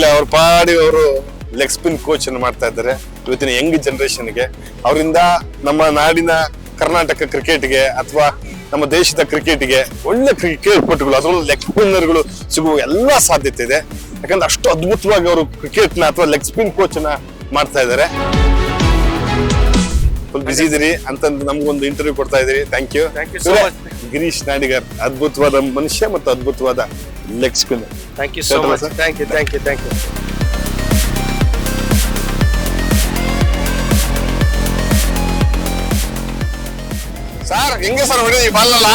ಇಲ್ಲ ಅವ್ರ ಪಾಡಿ ಅವರು ಲೆಗ್ ಸ್ಪಿನ್ ಕೋಚ್ ಅನ್ನು ಮಾಡ್ತಾ ಇದ್ದಾರೆ. ಇವತ್ತಿನ ಯಂಗ್ ಜನರೇಷನ್ಗೆ ಅವರಿಂದ ನಮ್ಮ ನಾಡಿನ ಕರ್ನಾಟಕ ಕ್ರಿಕೆಟ್ಗೆ ಅಥವಾ ನಮ್ಮ ದೇಶದ ಕ್ರಿಕೆಟ್ಗೆ ಒಳ್ಳೆ ಕ್ರಿಕೆಟ್ ಪಟುಗಳು ಅದರಲ್ಲೂ ಲೆಗ್ ಸ್ಪಿನ್ನರ್ಗಳು ಸಿಗುವ ಎಲ್ಲ ಸಾಧ್ಯತೆ ಇದೆ. ಯಾಕಂದ್ರೆ ಅಷ್ಟು ಅದ್ಭುತವಾಗಿ ಅವರು ಕ್ರಿಕೆಟ್ನ ಅಥವಾ ಲೆಗ್ ಸ್ಪಿನ್ ಕೋಚ್ನ ಮಾಡ್ತಾ ಇದ್ದಾರೆ. ಫುಲ್ ಬಿಸಿ ಇದೀರಿ ಅಂತಂದು ನಮ್ಗೊಂದು ಇಂಟರ್ವ್ಯೂ ಕೊಡ್ತಾ ಇದೀರಿ ಥ್ಯಾಂಕ್ ಯು. ಗಿರೀಶ್ ನಾಡಿಗರ್. ಅದ್ಭುತವಾದ ಮನುಷ್ಯ ಮತ್ತು ಅದ್ಭುತವಾದ leg spin thank you so much Thank thank you thank you thank you sir ಹೆಂಗೆ ಸರ್ ಹೊಡಿದಿ ಬಾಲಲ್ಲ.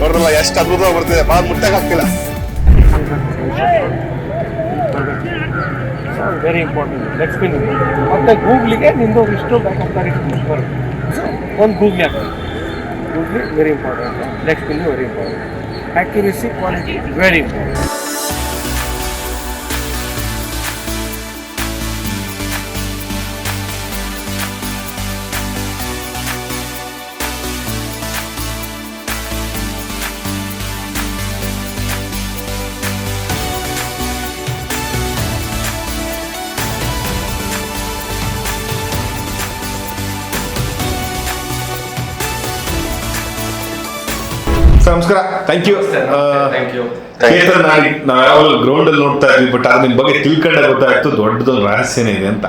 ನೋಡ್ರಲ್ಲ ಎಷ್ಟು ಅದ್ಭುತವಾಗಿ ಬರ್ತಿದೆ. ಬಾಲ್ ಮುಟ್ಟಕ್ಕೆ ಆಗ್ತಿಲ್ಲ. ವೆರಿ ಇಂಪಾರ್ಟೆಂಟ್ ಲೆಗ್ ಸ್ಪಿನ್ ಮತ್ತೆ ಗೂಗ್ಲಿಗೆ ನಿಮ್ದು ಇಷ್ಟು ಬ್ಯಾಕ್ ಆಗ್ತಾರೆ ಒಂದು ಗೂಗ್ಲಿ ಆಗ್ತದೆ googly very important leg spin very important accuracy quality very important sir ನಮಸ್ಕಾರ. Thank you Thank you. Ketan ನಾಡಿ ನಾವು ಗ್ರೌಂಡ್ ಅಲ್ಲಿ ನೋಡ್ತಾ ಇದ್ವಿ ಬಟ್ ಅದ್ರ ನಿಮ್ ಬಗ್ಗೆ ತಿಳ್ಕೊಂಡೆ ಗೊತ್ತಾಯ್ತು ದೊಡ್ಡದೊಂದು ರಹಸ್ಯನೇ ಇದೆ ಅಂತ.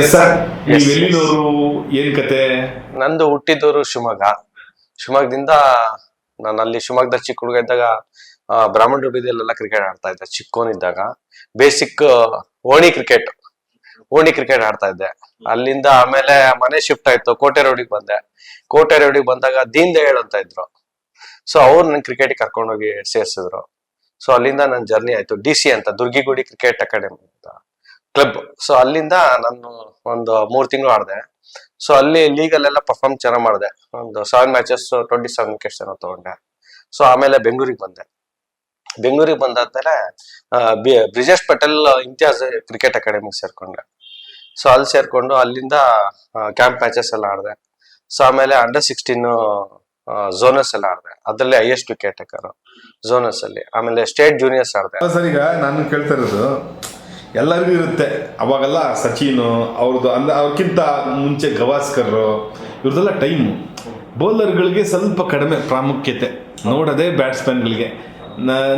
ಎಸ್ ಸರ್ ನೀವು. ಎಲ್ಲಿನವರು ಏನ್ ಕತೆ? ನಂದು ಹುಟ್ಟಿದವರು ಶಿವಮೊಗ್ಗ. ಶಿವಮೊಗ್ಗದಿಂದ ನಾನು ಅಲ್ಲಿ ಶಿವಮೊಗ್ಗದಲ್ಲಿ ಚಿಕ್ಕ ಹುಡುಗ ಇದ್ದಾಗ ಬ್ರಾಹ್ಮಣ ಬೀದಿಯಲ್ಲೆಲ್ಲ ಕ್ರಿಕೆಟ್ ಆಡ್ತಾ ಇದ್ದೆ ಚಿಕ್ಕೋನಿದ್ದಾಗ. ಬೇಸಿಕ್ ಓಣಿ ಕ್ರಿಕೆಟ್ ಓಣಿ ಕ್ರಿಕೆಟ್ ಆಡ್ತಾ ಇದ್ದೆ. ಅಲ್ಲಿಂದ ಆಮೇಲೆ ಮನೆ ಶಿಫ್ಟ್ ಆಯ್ತು ಕೋಟೆ ರೋಡಿಗೆ ಬಂದೆ. ಕೋಟೆ ರೋಡಿಗೆ ಬಂದಾಗ ದೀನ್ ದಯಾಳ್ ಅಂತ ಇದ್ರು. ಸೊ ಅವ್ರು ನನ್ ಕ್ರಿಕೆಟ್ ಕರ್ಕೊಂಡೋಗಿ ಸೇರ್ಸಿದ್ರು. ಸೊ ಅಲ್ಲಿಂದ ನನ್ನ ಜರ್ನಿ ಆಯ್ತು. ಡಿ ಸಿ ಅಂತ, ದುರ್ಗಿಗುಡಿ ಕ್ರಿಕೆಟ್ ಅಕಾಡೆಮಿ ಅಂತ ಕ್ಲಬ್ ಸೊ ಅಲ್ಲಿಂದ ನಾನು ಒಂದು ಮೂರು ತಿಂಗಳು ಆಡಿದೆ. ಸೊ ಅಲ್ಲಿ ಲೀಗಲ್ಲೆಲ್ಲ ಪರ್ಫಾರ್ಮ್ ಚೆನ್ನಾಗಿ ಮಾಡಿದೆ. ಒಂದು seven matches twenty seven wickets ಏನೋ ತಗೊಂಡೆ. ಸೊ ಆಮೇಲೆ ಬೆಂಗಳೂರಿಗೆ ಬಂದೆ. ಬೆಂಗಳೂರಿಗೆ ಬಂದಾದ್ಮೇಲೆ ಬ್ರಿಜೇಶ್ ಪಟೇಲ್ ಇಮ್ತಿಯಾಜ್ ಕ್ರಿಕೆಟ್ ಅಕಾಡೆಮಿಗೆ ಸೇರ್ಕೊಂಡೆ. ಸೊ ಅಲ್ಲಿ ಸೇರ್ಕೊಂಡು ಅಲ್ಲಿಂದ ಕ್ಯಾಂಪ್ ಮ್ಯಾಚಸ್ ಎಲ್ಲ ಆಡಿದೆ. ಸೊ ಆಮೇಲೆ ಅಂಡರ್ ಸಿಕ್ಸ್ಟೀನ್ ಝೋನಸ್ ಎಲ್ಲ ಆಡಿದೆ. ಅದರಲ್ಲಿ ಹೈಯೆಸ್ಟ್ ವಿಕೆಟ್ ಟೇಕರ್ ಝೋನಸ್ ಅಲ್ಲಿ. ಆಮೇಲೆ ಸ್ಟೇಟ್ ಜೂನಿಯರ್ಸ್ ಆಡಿದೆ. ಸರ್ ಈಗ ನಾನು ಕೇಳ್ತಾ ಇರೋದು ಎಲ್ಲರಿಗೂ ಇರುತ್ತೆ. ಅವಾಗೆಲ್ಲ ಸಚಿನ್ ಅವ್ರದ್ದು ಅಂದ್ರೆ ಅವ್ರಕ್ಕಿಂತ ಮುಂಚೆ ಗವಾಸ್ಕರ್ ಇವ್ರದೆಲ್ಲ ಟೈಮು ಬೌಲರ್ಗಳಿಗೆ ಸ್ವಲ್ಪ ಕಡಿಮೆ ಪ್ರಾಮುಖ್ಯತೆ. ನೋಡೋದೇ ಬ್ಯಾಟ್ಸ್ಮನ್ಗಳಿಗೆ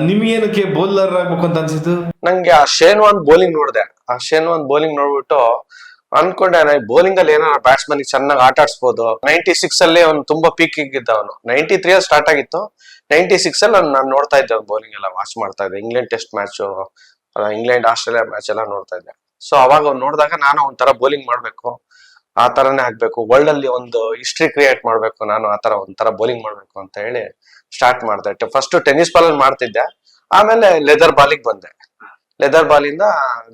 ನಿಮ್ಗೇನಕ್ಕೆ ಬೌಲರ್ ಆಗ್ಬೇಕು ಅಂತ ಅನ್ಸಿದ್ದು? ನಂಗೆ ಆ ಶೇನ್ವಾನ್ ಬೌಲಿಂಗ್ ನೋಡಿದೆ. ಆ ಶೇನ್ವಾನ್ ಬೌಲಿಂಗ್ ನೋಡ್ಬಿಟ್ಟು ಅನ್ಕೊಂಡೆ ಬೌಲಿಂಗ್ ಅಲ್ಲಿ ಏನೋ ಬ್ಯಾಟ್ಸ್ಮನ್ ಚೆನ್ನಾಗಿ ಆಟ ಆಡ್ಸ್ಬೋದು. ನೈನ್ಟಿ ಸಿಕ್ಸ್ ಅಲ್ಲಿ ಅವ್ನು ತುಂಬಾ ಪೀಕ್ ಇದ್ದ ಅವನು. ನೈನ್ಟಿ ತ್ರೀ ಅಲ್ಲಿ ಸ್ಟಾರ್ಟ್ ಆಗಿತ್ತು. ನೈನ್ಟಿ ಸಿಕ್ಸ್ ಅಲ್ಲಿ ನಾನು ನೋಡ್ತಾ ಇದ್ದೆ ಬೌಲಿಂಗ್ ಎಲ್ಲ ವಾಚ್ ಮಾಡ್ತಾ ಇದ್ದೆ. England test match England Australia match ಎಲ್ಲ ನೋಡ್ತಾ ಇದ್ದೆ. ಸೊ ಅವಾಗ ಅವ್ನು ನೋಡಿದಾಗ ನಾನು ಒಂಥರ ಬೌಲಿಂಗ್ ಮಾಡ್ಬೇಕು. ಆ ತರನೇ ಆಗ್ಬೇಕು. ವರ್ಲ್ಡ್ ಅಲ್ಲಿ ಒಂದು ಹಿಸ್ಟ್ರಿ ಕ್ರಿಯೇಟ್ ಮಾಡ್ಬೇಕು. ನಾನು ಆ ತರ ಒಂಥರ ಬೌಲಿಂಗ್ ಮಾಡ್ಬೇಕು ಅಂತ ಹೇಳಿ ಸ್ಟಾರ್ಟ್ ಮಾಡಿದೆ. ಫಸ್ಟ್ ಟೆನ್ನಿಸ್ ಬಾಲ್ ಅಲ್ಲಿ ಮಾಡ್ತಿದ್ದೆ. ಆಮೇಲೆ ಲೆದರ್ ಬಾಲಿಗೆ ಬಂದೆ. ಲೆದರ್ ಬಾಲಿಂದ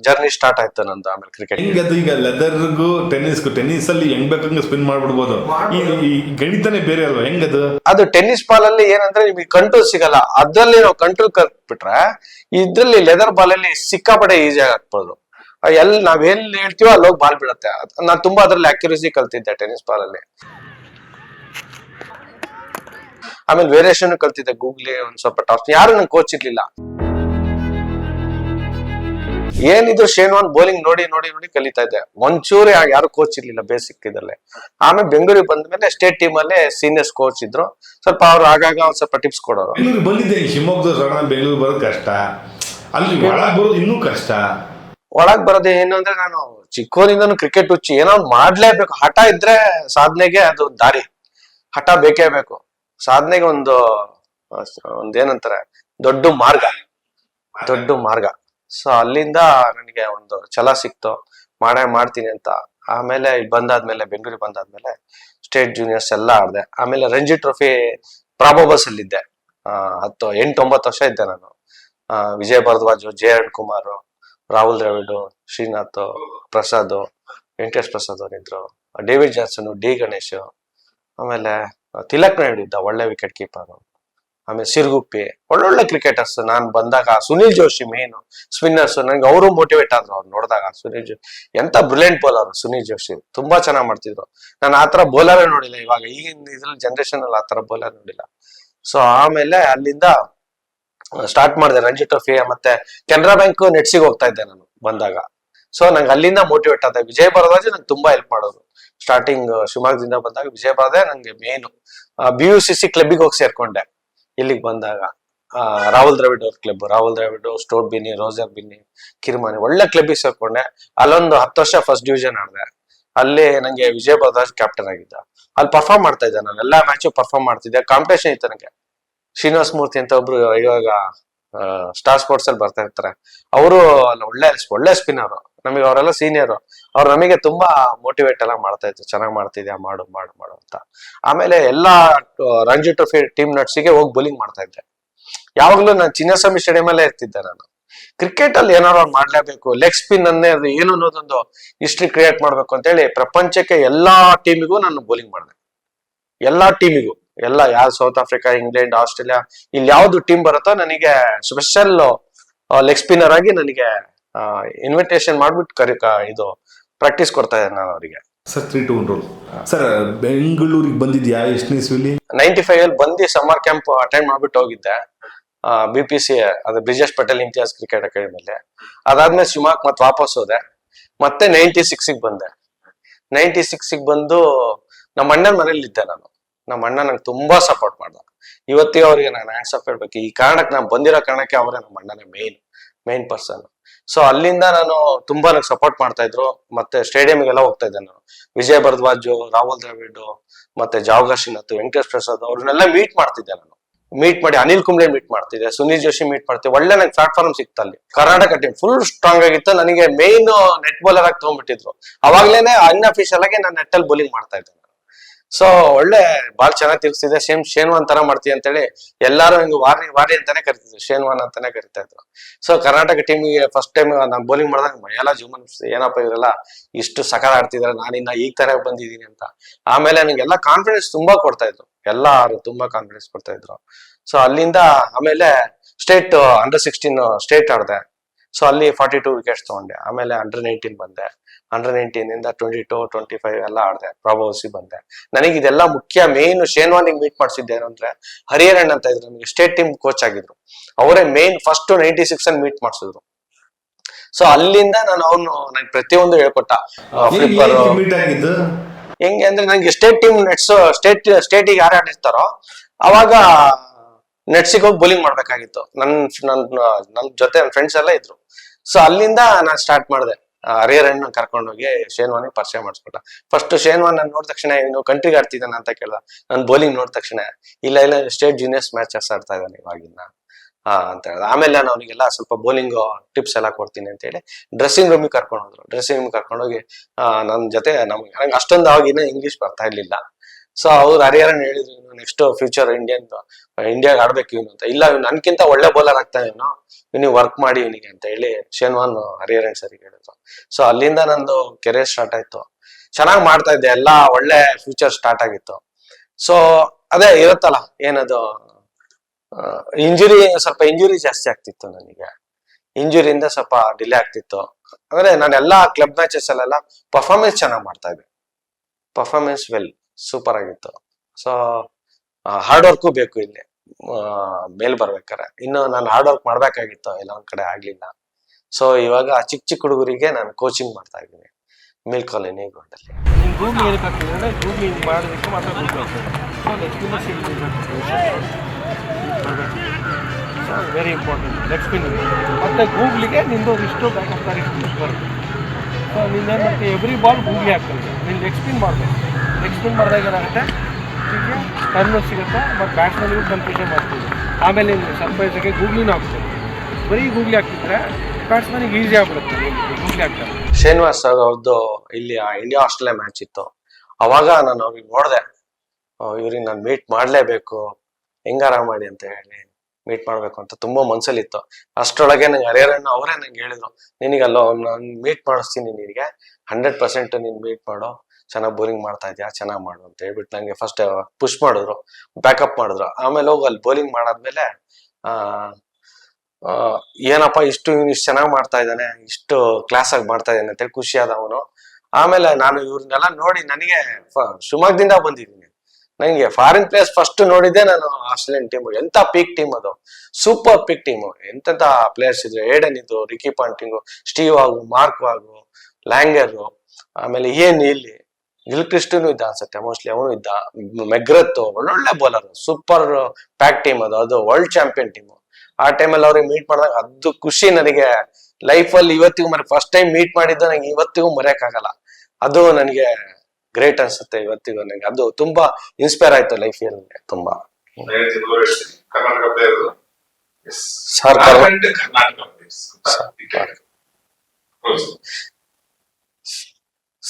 ಜರ್ನಿ ಸ್ಟಾರ್ಟ್ ಆಯ್ತು ನಂದು ಆಮೇಲೆ ಕ್ರಿಕೆಟ್ ಹೆಂಗದು ಈಗ ಲೆದರ್ಗೂ ಟೆನ್ನಿಸ್ಗೂ ಟೆನ್ನಿಸ್ ಅಲ್ಲಿ ಹೆಂಗ್ ಬೇಕಂಗೆ ಸ್ಪಿನ್ ಮಾಡ್ಬಿಡ್ಬೋದು? ಈ ಈ ಗಣಿತನೇ ಬೇರೆ ಅಲ್ವಾ? ಹೆಂಗ್ ಅದು? ಟೆನ್ನಿಸ್ ಬಾಲ್ ಅಲ್ಲಿ ಏನಂದ್ರೆ ನಿಮಗೆ ಕಂಟ್ರೋಲ್ ಸಿಗಲ್ಲ. ಅದ್ರಲ್ಲಿ ನಾವು ಕಂಟ್ರೋಲ್ ಕಲ್ತ್ಬಿಟ್ರೆ ಇದ್ರಲ್ಲಿ ಲೆದರ್ ಬಾಲ್ ಅಲ್ಲಿ ಸಿಕ್ಕಾಪಟ್ಟೆ ಈಸಿಯಾಗಿ ಹಾಕ್ಬೋದು. ಎಲ್ಲಿ ನಾವ್ ಎಲ್ಲಿ ಹೇಳ್ತೀವೋ ಅಲ್ಲಿ ಹೋಗಿ ಬಾಲ್ ಬೀಳುತ್ತೆ ನಾನು ತುಂಬಾ ಅದ್ರಲ್ಲಿ ಅಕ್ಯುರಸಿ ಕಲ್ತಿದ್ದೆ ಟೆನ್ನಿಸ್ ಬಾಲ್ ಅಲ್ಲಿ. ಆಮೇಲೆ ವೇರಿಯೇಷನ್ ಕಲ್ತಿದ್ದೆ ಗೂಗ್ಲಿ ಒಂದ್ ಸ್ವಲ್ಪ ಟಾಪ್ ಯಾರು ನಂಗೆ ಕೋಚ್ ಇರ್ಲಿಲ್ಲ. ಏನಿದು ಶೇನ್ವಾನ್ ಬೌಲಿಂಗ್ ನೋಡಿ ನೋಡಿ ನೋಡಿ ಕಲಿತಾ ಇದ್ದೆ. ಒಂಚೂರು ಯಾರು ಕೋಚ್ ಇರ್ಲಿಲ್ಲ ಬೇಸಿಕ್ ಇದಲ್ಲೇ ಆಮೇಲೆ ಬೆಂಗಳೂರಿಗೆ ಬಂದ್ಮೇಲೆ ಸ್ಟೇಟ್ ಟೀಮ್ ಅಲ್ಲೇ ಸೀನಿಯರ್ಸ್ ಕೋಚ್ ಇದ್ರು. ಸ್ವಲ್ಪ ಅವ್ರು ಆಗಾಗ ಒಂದ್ ಸ್ವಲ್ಪ ಟಿಪ್ಸ್ ಕೊಡೋರು. ಬೆಂಗಳೂರು ಬಂದಿದ್ದೆ ಶಿವಮೊಗ್ಗದ ಬೆಂಗಳೂರು ಬರೋದು ಕಷ್ಟ. ಅಲ್ಲಿ ಒಳಗ್ ಬರೋದು ಇನ್ನೂ ಕಷ್ಟ. ಒಳಗ್ ಬರೋದೇ ಏನು ಅಂದ್ರೆ ನಾನು ಚಿಕ್ಕೋನಿಂದನು ಕ್ರಿಕೆಟ್ ಹುಚ್ಚಿ. ಏನೋ ಮಾಡ್ಲೇಬೇಕು. ಹಠ ಇದ್ರೆ ಸಾಧನೆಗೆ ಅದು ದಾರಿ. ಹಠ ಬೇಕೇ ಬೇಕು. ಸಾಧನೆಗೆ ಒಂದು ಒಂದೇನಂತಾರೆ ದೊಡ್ಡ ಮಾರ್ಗ. ದೊಡ್ಡ ಮಾರ್ಗ. ಸೊ ಅಲ್ಲಿಂದ ನನಗೆ ಒಂದು ಛಲ ಸಿಕ್ತು. ಮಾಡೇ ಮಾಡ್ತೀನಿ ಅಂತ. ಆಮೇಲೆ ಇಲ್ಲಿ ಬಂದಾದ್ಮೇಲೆ, ಬೆಂಗಳೂರಿಗೆ ಬಂದಾದ್ಮೇಲೆ ಸ್ಟೇಟ್ ಜೂನಿಯರ್ಸ್ ಎಲ್ಲ ಆಡಿದೆ. ಆಮೇಲೆ ರಂಜಿ ಟ್ರೋಫಿ ಪ್ರಾಬೋಬಸ್ ಅಲ್ಲಿ ಇದ್ದೆ ಹತ್ತು ಎಂಟು ಒಂಬತ್ತು ವರ್ಷ ಇದ್ದೆ ನಾನು. Vijay Bharadwaj, J N Kumar, Rahul Dravid, Srinath, Prasad, Venkatesh Prasad ಅವರಿದ್ರು. David Johnson, D Ganesh. ಆಮೇಲೆ ತಿಲಕ್ ನಾಯ್ಡು ಇದ್ದ ಒಳ್ಳೆ ವಿಕೆಟ್ ಕೀಪರ್ ಆಮೇಲೆ ಸಿರ್ಗುಪ್ಪಿ. ಒಳ್ಳೊಳ್ಳೆ ಕ್ರಿಕೆಟರ್ಸ್ ನಾನ್ ಬಂದಾಗ ಸುನಿಲ್ ಜೋಶಿ ಮೇನ್ ಸ್ಪಿನ್ನರ್ಸ್ ನನಗೆ ಅವರು ಮೋಟಿವೇಟ್ ಆದ್ರು. ಅವ್ರು ನೋಡಿದಾಗ ಸುನಿಲ್ ಜೋಶಿ ಎಂತ ಬ್ರಿಲಿಯಂಟ್ ಬೌಲರ್ ಸುನಿಲ್ ಜೋಶಿ. ತುಂಬಾ ಚೆನ್ನಾಗಿ ಮಾಡ್ತಿದ್ರು. ನಾನು ಆತರ ಬೌಲರೇ ನೋಡಿಲ್ಲ ಇವಾಗ. ಈಗಿನ ಇದ್ರಲ್ಲಿ ಜನರೇಷನ್ ಅಲ್ಲಿ ಆತರ ಬೌಲರ್ ನೋಡಿಲ್ಲ. ಸೊ ಆಮೇಲೆ ಅಲ್ಲಿಂದ ಸ್ಟಾರ್ಟ್ ಮಾಡಿದೆ ರಂಜಿ ಟ್ರೋಫಿ ಮತ್ತೆ ಕೆನರಾ ಬ್ಯಾಂಕ್ ನೆಟ್ಸಿಗೆ ಹೋಗ್ತಾ ಇದ್ದೆ ನಾನು ಬಂದಾಗ. ಸೊ ನಂಗೆ ಅಲ್ಲಿಂದ ಮೋಟಿವೇಟ್ ಆದ. ವಿಜಯ್ ಬರದಾಜ್ ನಂಗೆ ತುಂಬಾ ಹೆಲ್ಪ್ ಮಾಡೋದು ಸ್ಟಾರ್ಟಿಂಗ್ ಶಿವಮೊಗ್ಗದಿಂದ ಬಂದಾಗ ವಿಜಯ್ ಬರದೆ ನಂಗೆ main B U C C ಕ್ಲಬ್ಗೆ ಹೋಗಿ ಸೇರ್ಕೊಂಡೆ. ಇಲ್ಲಿಗೆ ಬಂದಾಗ ರಾಹುಲ್ ದ್ರಾವಿಡ್ ಅವ್ರ club Rahul Dravid Stuart Binny, Roger Binny, Kirmani, ಒಳ್ಳೆ ಕ್ಲಬ್ಬಿಗೆ ಸೇರ್ಕೊಂಡೆ. ಅಲ್ಲೊಂದು ಹತ್ತು ವರ್ಷ ಫಸ್ಟ್ ಡಿವಿಷನ್ ಆಡಿದೆ. ಅಲ್ಲಿ ನಂಗೆ ವಿಜಯ್ ಬರದಾಜ್ ಕ್ಯಾಪ್ಟನ್ ಆಗಿದ್ದ. ಅಲ್ಲಿ ಪರ್ಫಾರ್ಮ್ ಮಾಡ್ತಾ ಇದ್ದೆ ನಾನು. ಎಲ್ಲಾ ಮ್ಯಾಚು ಪರ್ಫಾರ್ಮ್ ಮಾಡ್ತಿದ್ದೆ. ಕಾಂಪಿಟೇಷನ್ ಇತ್ತು ನನಗೆ ಶ್ರೀನಿವಾಸ್ ಮೂರ್ತಿ ಅಂತ ಒಬ್ರು ಇವಾಗ ಸ್ಟಾರ್ ಸ್ಪೋರ್ಟ್ಸ್ ಅಲ್ಲಿ ಬರ್ತಾ ಇರ್ತಾರೆ. ಅವರು ಒಳ್ಳೆ ಒಳ್ಳೆ ಸ್ಪಿನ್ನರ್ ನಮಗೆ ಅವರೆಲ್ಲ ಸೀನಿಯರ್ ಅವ್ರು ನಮಗೆ ತುಂಬಾ ಮೋಟಿವೇಟ್ ಎಲ್ಲ ಮಾಡ್ತಾ ಇದ್ರು. ಚೆನ್ನಾಗಿ ಮಾಡ್ತಿದ್ಯಾ? ಮಾಡು ಮಾಡು ಮಾಡು ಅಂತ. ಆಮೇಲೆ ಎಲ್ಲಾ ರಂಜಿ ಟ್ರೋಫಿ ಟೀಮ್ ನಟ್ಸಿಗೆ ಹೋಗಿ ಬೌಲಿಂಗ್ ಮಾಡ್ತಾ ಇದ್ದೆ. ಯಾವಾಗ್ಲೂ ನಾನು ಚಿನ್ನಸ್ವಾಮಿ ಸ್ಟೇಡಿಯಂ ಅಲ್ಲೇ ಇರ್ತಿದ್ದೆ ನಾನು. ಕ್ರಿಕೆಟ್ ಅಲ್ಲಿ ಏನಾರು ಮಾಡ್ಲೇಬೇಕು ಲೆಗ್ ಸ್ಪಿನ್ ಅನ್ನೇ ಅದು ಏನು ಅನ್ನೋದೊಂದು ಹಿಸ್ಟ್ರಿ ಕ್ರಿಯೇಟ್ ಮಾಡ್ಬೇಕು ಅಂತ ಹೇಳಿ ಪ್ರಪಂಚಕ್ಕೆ ಎಲ್ಲಾ ಟೀಮಿಗೂ ನಾನು ಬೌಲಿಂಗ್ ಮಾಡಿದೆ. ಎಲ್ಲಾ ಟೀಮಿಗೂ ಎಲ್ಲ ಯಾರು ಸೌತ್ ಆಫ್ರಿಕಾ ಇಂಗ್ಲೆಂಡ್ ಆಸ್ಟ್ರೇಲಿಯಾ ಇಲ್ಲಿ ಯಾವ್ದು ಟೀಮ್ ಬರುತ್ತೋ ನನಗೆ ಸ್ಪೆಷಲ್ ಲೆಗ್ ಸ್ಪಿನ್ನರ್ ಆಗಿ ನನಗೆ ಇನ್ವಿಟೇಷನ್ ಮಾಡ್ಬಿಟ್ಟು ಕರಿ ಇದು ಪ್ರಾಕ್ಟೀಸ್ ಕೊಡ್ತಾ ಇದ್ದೆ ನಾನು ಅವರಿಗೆ. Sir three two one roll sir ಬೆಂಗಳೂರಿಗೆ ಬಂದಿದ್ಯಾ? ಎಷ್ಟನೇ ಇಸ್ವಿಲಿ ನೈಂಟಿ ಫೈವ್ ಅಲ್ಲಿ ಬಂದು ಸಮ್ಮರ್ ಕ್ಯಾಂಪ್ ಅಟೆಂಡ್ ಮಾಡ್ಬಿಟ್ಟು ಹೋಗಿದ್ದೆ. ಬಿ ಪಿ ಸಿ ಅದು ಬ್ರಿಜೇಶ್ ಪಟೇಲ್ ಇಮ್ತಿಯಾಸ್ ಕ್ರಿಕೆಟ್ ಅಕಾಡೆಮಿಲಿ ಅದಾದ್ಮೇಲೆ ಶಿವಮೊಗ್ಗ ಮತ್ತೆ ವಾಪಸ್ ಹೋದೆ. ಮತ್ತೆ ನೈಂಟಿ ಸಿಕ್ಸಿಗೆ ಬಂದೆ. ನೈಂಟಿ ಸಿಕ್ಸಿಗೆ ಬಂದು ನಮ್ಮ ಅಣ್ಣನ ಮನೇಲಿ ಇದ್ದೆ ನಾನು. ನಮ್ಮ ಅಣ್ಣ ನಂಗೆ ತುಂಬಾ ಸಪೋರ್ಟ್ ಮಾಡ್ದ. ಇವತ್ತಿಗೆ ಅವ್ರಿಗೆ ನಾನು ಹ್ಯಾಂಡ್ಸ್ ಆಫ್ ಹೇಳ್ಬೇಕು ಈ ಕಾರಣಕ್ಕೆ ನಾನು ಬಂದಿರೋ ಕಾರಣಕ್ಕೆ ಅವರೇ ನಮ್ಮ ಅಣ್ಣನೇ ಮೇನ್ ಮೇನ್ ಪರ್ಸನ್ ಸೊ ಅಲ್ಲಿಂದ ನಾನು ತುಂಬಾ ನಂಗೆ ಸಪೋರ್ಟ್ ಮಾಡ್ತಾ ಇದ್ರು. ಮತ್ತೆ ಸ್ಟೇಡಿಯಂಗೆಲ್ಲ ಹೋಗ್ತಾ ಇದ್ದೆ ನಾನು. ವಿಜಯ್ ಭರದ್ವಾಜ್, ರಾಹುಲ್ ದ್ರಾವಿಡ್, ಮತ್ತೆ ಜಾವಗಾ ಶ್ರೀನಾಥ್, ವೆಂಕಟೇಶ್ ಪ್ರಸಾದ್ ಅವ್ರನ್ನೆಲ್ಲ ಮೀಟ್ ಮಾಡ್ತಿದ್ದೆ ನಾನು. ಮೀಟ್ ಮಾಡಿ, ಅನಿಲ್ ಕುಂಬ್ಳೆ ಮೀಟ್ ಮಾಡ್ತಿದ್ದೆ, ಸುನೀಲ್ ಜೋಶಿ ಮೀಟ್ ಮಾಡ್ತಿದ್ದೆ. ಒಳ್ಳೆ ನಂಗೆ ಪ್ಲಾಟ್ಫಾರ್ಮ್ ಸಿಕ್ತು ಅಲ್ಲಿ. ಕರ್ನಾಟಕ ಟೀಮ್ ಫುಲ್ ಸ್ಟ್ರಾಂಗ್ ಆಗಿತ್ತು. ನನಗೆ ಮೇನ್ ನೆಟ್ ಬೌಲರ್ ಆಗಿ ತಗೊಂಡ್ಬಿಟ್ಟಿದ್ರು. ಅವಾಗ್ಲೇನೆ ಅನ್ಅಫಿಷಿಯಲ್ ಆಗಿ ನಾನು ನೆಟ್ ಅಲ್ಲಿ ಬೌಲಿಂಗ್ ಮಾಡ್ತಾ ಇದ್ದೆ. ಸೊ ಒಳ್ಳೆ ಬಾಲ್ ಚೆನ್ನಾಗಿ ತಿರ್ಗಿಸಿದೆ ಸೇಮ್ ಶೇನ್ವಾನ್ ತರ ಮಾಡ್ತೀವಿ ಅಂತೇಳಿ ಎಲ್ಲಾರು ಹಿಂಗ್ ವಾರಿ ವಾರಿ ಅಂತಾನೆ ಕರಿತಿದ್ರು. ಶೇನ್ವಾನ್ ಅಂತಾನೆ ಕರಿತಾ ಇದ್ರು. ಸೊ ಕರ್ನಾಟಕ ಟೀಮಿಗೆ ಫಸ್ಟ್ ಟೈಮ್ ನಾನು ಬೌಲಿಂಗ್ ಮಾಡಿದಾಗ ಎಲ್ಲಾ ಜುಮನ್ ಏನಪ್ಪ ಇವರೆಲ್ಲ ಇಷ್ಟು ಸಕಾಲ ಆಡ್ತಿದಾರೆ, ನಾನಿನ್ನ ಈಗ ತರ ಬಂದಿದ್ದೀನಿ ಅಂತ. ಆಮೇಲೆ ನನಗೆಲ್ಲ ಕಾನ್ಫಿಡೆನ್ಸ್ ತುಂಬಾ ಕೊಡ್ತಾ ಇದ್ರು. ಎಲ್ಲಾರು ತುಂಬಾ ಕಾನ್ಫಿಡೆನ್ಸ್ ಕೊಡ್ತಾ ಇದ್ರು. ಸೊ ಅಲ್ಲಿಂದ ಆಮೇಲೆ ಸ್ಟೇಟ್ ಅಂಡರ್ ಸಿಕ್ಸ್ಟೀನ್ ಸ್ಟೇಟ್ ಆಡ್ದೆ. ಸೊ ಅಲ್ಲಿ ಫಾರ್ಟಿ ಟೂ ವಿಕೆಟ್ಸ್ ತಗೊಂಡೆ. ಆಮೇಲೆ ಅಂಡರ್ ನೈನ್ಟೀನ್ ಬಂದೆ. ಅಂಡರ್ ನೈನ್ಟೀನ್ ಇಂದ ಟ್ವೆಂಟಿ ಟೂ ಟ್ವೆಂಟಿ ಫೈವ್ ಎಲ್ಲ ಆಡ್ದೆ. ಪ್ರಭಾವಸಿ ಬಂದೆ. ನನಗೆ ಇದೆಲ್ಲ ಮುಖ್ಯ ಮೇನ್ ಶೇನ್ವಾನಿಗೆ ಮೀಟ್ ಮಾಡಿಸಿದ್ದೆ ಏನು ಅಂದ್ರೆ ಹರಿಹರಣ್ ಅಂತ ಇದ್ರು. ನಮಗೆ ಸ್ಟೇಟ್ ಟೀಮ್ ಕೋಚ್ ಆಗಿದ್ರು. ಅವರೇ ಮೇನ್ ಫಸ್ಟ್ ನೈನ್ಟಿ ಸಿಕ್ಸ್ ಅಲ್ಲಿ ಮೀಟ್ ಮಾಡಿಸಿದ್ರು. ಸೊ ಅಲ್ಲಿಂದ ನಾನು ಅವನು ನನಗೆ ಪ್ರತಿಯೊಂದು ಹೇಳ್ಕೊಟ್ಟ. ಫ್ಲಿಪ್ಪರ್ ಹೆಂಗೆ ಅಂದ್ರೆ ನನಗೆ ಸ್ಟೇಟ್ ಟೀಮ್ ನೆಟ್ಸ್ ಸ್ಟೇಟ್ ಸ್ಟೇಟಿಗೆ ಯಾರು ಆಡಿರ್ತಾರೋ ಅವಾಗ ನೆಟ್ಸಿಗೆ ಹೋಗಿ ಬೌಲಿಂಗ್ ಮಾಡ್ಬೇಕಾಗಿತ್ತು. ನನ್ ನನ್ ಜೊತೆ ನನ್ನ ಫ್ರೆಂಡ್ಸ್ ಎಲ್ಲ ಇದ್ರು. ಸೊ ಅಲ್ಲಿಂದ ನಾನ್ ಸ್ಟಾರ್ಟ್ ಮಾಡಿದೆ. ಹರಿಹರಣ್ಣ ಕರ್ಕೊಂಡೋಗಿ ಶೇನ್ವಾನಿಗೆ ಪರಿಚಯ ಮಾಡಿಸ್ಬಿಟ್ಟ ಫಸ್ಟ್ ಶೇನ್ವಾನ್ ನಾನು ನೋಡಿದ ತಕ್ಷಣ ಇನ್ನು ಕಂಟ್ರಿಗೆ ಆಡ್ತಿದ್ದಾನೆ ಅಂತ ಕೇಳ್ದ. ನಾನು ಬೌಲಿಂಗ್ ನೋಡಿದ ತಕ್ಷಣ, ಇಲ್ಲ ಇಲ್ಲ ಸ್ಟೇಟ್ ಜೂನಿಯರ್ಸ್ ಮ್ಯಾಚಸ್ ಆಡ್ತಾ ಇದ್ದಾನೆ ಇವಾಗಿನ ಅಂತ ಹೇಳ್ದ. ಆಮೇಲೆ ನಾನು ಅವನಿಗೆಲ್ಲ ಸ್ವಲ್ಪ ಬೌಲಿಂಗ್ ಟಿಪ್ಸ್ ಎಲ್ಲ ಕೊಡ್ತೀನಿ ಅಂತ ಹೇಳಿ ಡ್ರೆಸ್ಸಿಂಗ್ ರೂಮಿಗೆ ಕರ್ಕೊಂಡು ಹೋದ್ರು. ಡ್ರೆಸ್ಸಿಂಗ್ ರೂಮ್ ಕರ್ಕೊಂಡೋಗಿ ನನ್ನ ನನ್ ಜೊತೆ ನಮ್ಗೆ ನಂಗೆ ಅಷ್ಟೊಂದು ಅವಾಗಿನ ಇಂಗ್ಲೀಷ್ ಬರ್ತಾ ಇರ್ಲಿಲ್ಲ. ಸೊ ಅವ್ರು ಹರಿಹರನ್ ಹೇಳಿದ್ರು ನೆಕ್ಸ್ಟ್ ಫ್ಯೂಚರ್ ಇಂಡಿಯನ್ ಇಂಡಿಯಾಗೆ ಆಡ್ಬೇಕು ಇವನು ಅಂತ. ಇಲ್ಲ ಇವ್ ನನ್ಕಿಂತ ಒಳ್ಳೆ ಬೌಲರ್ ಆಗ್ತಾನೆ ಇವನು. ನೀವು ವರ್ಕ್ ಮಾಡಿ ಇವನಿಗೆ ಅಂತ ಹೇಳಿ ಶೇನ್ವಾನ್ ಹರಿಹರನ್ ಸರಿಗೆ ಹೇಳಿದ್ರು. ಸೊ ಅಲ್ಲಿಂದ ನಂದು ಕೆರಿಯರ್ ಸ್ಟಾರ್ಟ್ ಆಯ್ತು. ಚೆನ್ನಾಗಿ ಮಾಡ್ತಾ ಇದ್ದೆ. ಎಲ್ಲ ಒಳ್ಳೆ ಫ್ಯೂಚರ್ ಸ್ಟಾರ್ಟ್ ಆಗಿತ್ತು. ಸೊ ಅದೇ ಇರುತ್ತಲ್ಲ, ಏನದು ಇಂಜುರಿ ಸ್ವಲ್ಪ ಇಂಜುರಿ ಜಾಸ್ತಿ ಆಗ್ತಿತ್ತು ನನಗೆ. ಇಂಜುರಿಯಿಂದ ಸ್ವಲ್ಪ ಡಿಲೇ ಆಗ್ತಿತ್ತು. ಅಂದ್ರೆ ನಾನು ಎಲ್ಲಾ ಕ್ಲಬ್ ಮ್ಯಾಚಸ್ ಅಲ್ಲೆಲ್ಲ ಪರ್ಫಾರ್ಮೆನ್ಸ್ ಚೆನ್ನಾಗಿ ಮಾಡ್ತಾ ಇದ್ದೆ. ಪರ್ಫಾರ್ಮೆನ್ಸ್ ವೆಲ್ ಸೂಪರ್ ಆಗಿತ್ತು. ಸೊ ಹಾರ್ಡ್ ವರ್ಕು ಬೇಕು ಇಲ್ಲಿ. ಮೇಲ್ ಬರ್ಬೇಕಾರೆ ಇನ್ನು ನಾನು ಹಾರ್ಡ್ ವರ್ಕ್ ಮಾಡ್ಬೇಕಾಗಿತ್ತು. ಎಲ್ಲ ಒಂದ್ ಕಡೆ ಆಗ್ಲಿಲ್ಲ. ಸೊ ಇವಾಗ ಚಿಕ್ಕ ಚಿಕ್ಕ ಹುಡುಗರಿಗೆ ನಾನು ಕೋಚಿಂಗ್ ಮಾಡ್ತಾ ಇದ್ದೀನಿ. Mill colony so very important ಮತ್ತು ಮಾಡಬೇಕು. ಎಕ್ಸ್ಪಿನ್ ಮಾಡಿದಾಗ ಏನಾಗುತ್ತೆ? ಹೀಗೆ ಟರ್ನ್ ಸಿಗುತ್ತೆ ಮತ್ತು ಬ್ಯಾಟ್ಸ್ಮನ್ಗೂ ಕನ್ಫ್ಯೂಷನ್ ಮಾಡ್ತೀವಿ. ಆಮೇಲೆ ನಿಮಗೆ ಸರ್ಪ್ರೈಸಾಗಿ ಗೂಗ್ಲಿನೂ ಹಾಕ್ತೀವಿ. ಬರೀ ಗೂಗ್ಲಿ ಹಾಕ್ತಿದ್ರೆ ಬ್ಯಾಟ್ಸ್ಮನ್ಗೆ ಈಸಿ ಆಗ್ಬಿಡುತ್ತೆ. ಗೂಗ್ಲಿ ಹಾಕ್ತಾರೆ. ಶ್ರೀನಿವಾಸ್ ಸರ್ ಅವ್ರದ್ದು ಇಲ್ಲಿ ಇಂಡಿಯಾ ಆಸ್ಟ್ರೇಲಿಯಾ ಮ್ಯಾಚ್ ಇತ್ತು. ಅವಾಗ ನಾನು ಅವ್ರಿಗೆ ನೋಡಿದೆ. ಇವ್ರಿಗೆ ನಾನು ಮೀಟ್ ಮಾಡಲೇಬೇಕು. ಹೆಂಗಾರ ಮಾಡಿ ಅಂತ ಹೇಳಿ ಮೀಟ್ ಮಾಡ್ಬೇಕು ಅಂತ ತುಂಬಾ ಮನ್ಸಲ್ಲಿ ಇತ್ತು ಅಷ್ಟರೊಳಗೆ ನಂಗೆ ಹರಿಹರಣ್ಣ ಅವರೇ ನಂಗೆ ಹೇಳಿದ್ರು. ನಿನಗೆ ಅಲ್ಲೋ ನಾನು ಮೀಟ್ ಮಾಡಿಸ್ತೀನಿ ನಿನಗೆ. ಹಂಡ್ರೆಡ್ ಪರ್ಸೆಂಟ್ ನೀನು ಮೀಟ್ ಮಾಡೋ. ಚೆನ್ನಾಗಿ ಬೌಲಿಂಗ್ ಮಾಡ್ತಾ ಇದೆಯಾ? ಚೆನ್ನಾಗಿ ಮಾಡು ಅಂತ ಹೇಳ್ಬಿಟ್ಟು ನಂಗೆ ಫಸ್ಟ್ ಪುಷ್ ಮಾಡಿದ್ರು. ಬ್ಯಾಕಪ್ ಮಾಡಿದ್ರು. ಆಮೇಲೆ ಹೋಗಿ ಅಲ್ಲಿ ಬೌಲಿಂಗ್ ಮಾಡಾದ್ಮೇಲೆ ಏನಪ್ಪ ಇಷ್ಟು ಇವ್ನು ಇಷ್ಟು ಚೆನ್ನಾಗಿ ಮಾಡ್ತಾ ಇದ್ದಾನೆ, ಇಷ್ಟು ಕ್ಲಾಸ್ ಆಗಿ ಮಾಡ್ತಾ ಇದ್ದಾನೆ ಅಂತೇಳಿ ಖುಷಿ ಆದ ಅವನು ಆಮೇಲೆ ನಾನು ಇವ್ರನ್ನೆಲ್ಲ ನೋಡಿ ನನಗೆ ಶಿವಮೊಗ್ಗದಿಂದ ಬಂದಿದ್ದೀನಿ. ನನಗೆ ಫಾರಿನ್ ಪ್ಲೇಸ್ ಫಸ್ಟ್ ನೋಡಿದ್ದೆ ನಾನು ಆಸ್ಟ್ರೇಲಿಯನ್ ಟೀಮ್ ಎಂತ ಪೀಕ್ ಟೀಮ್ ಅದು. ಸೂಪರ್ ಪೀಕ್ ಟೀಮ್ ಎಂತೆಂತ ಪ್ಲೇಯರ್ಸ್ ಇದ್ರು ಏಡನ್ ಇದ್ರು Ricky Ponting Steve Waugh Mark Waugh Langer ಆಮೇಲೆ ಏನ್ ಇಲ್ಲಿ? ಗಿಲ್ ಕ್ರಿಸ್ಟನು ಇದ್ದ ಅನ್ಸುತ್ತೆ. ಮೋಸ್ಟ್ಲಿ ಅವನು ಇದ್ದ. ಮೆಗ್ರತ್ ಒಳ್ಳೊಳ್ಳೆ ಬೌಲರ್ ಸೂಪರ್ ಪ್ಯಾಕ್ ಟೀಮ್ ಅದು. ಅದು ವರ್ಲ್ಡ್ ಚಾಂಪಿಯನ್ ಟೀಮ್ ಆ ಟೈಮಲ್ಲಿ ಅವ್ರಿಗೆ ಮೀಟ್ ಮಾಡಿದಾಗ ಅದು ಖುಷಿ ನನಗೆ. ಲೈಫ್ ಅಲ್ಲಿ ಇವತ್ತಿಗೂ ಮರ ಫಸ್ಟ್ ಟೈಮ್ ಮೀಟ್ ಮಾಡಿದ್ದು ನಂಗೆ ಇವತ್ತಿಗೂ ಮರೆಯಕ್ಕಾಗಲ್ಲ. ಅದು ನನಗೆ ಗ್ರೇಟ್ ಅನ್ಸುತ್ತೆ ಇವತ್ತಿಗೂ ನನಗೆ ಅದು ತುಂಬಾ ಇನ್ಸ್ಪೈರ್ ಆಯ್ತು ಲೈಫ್ ತುಂಬಾ. Karnataka player sir Karnataka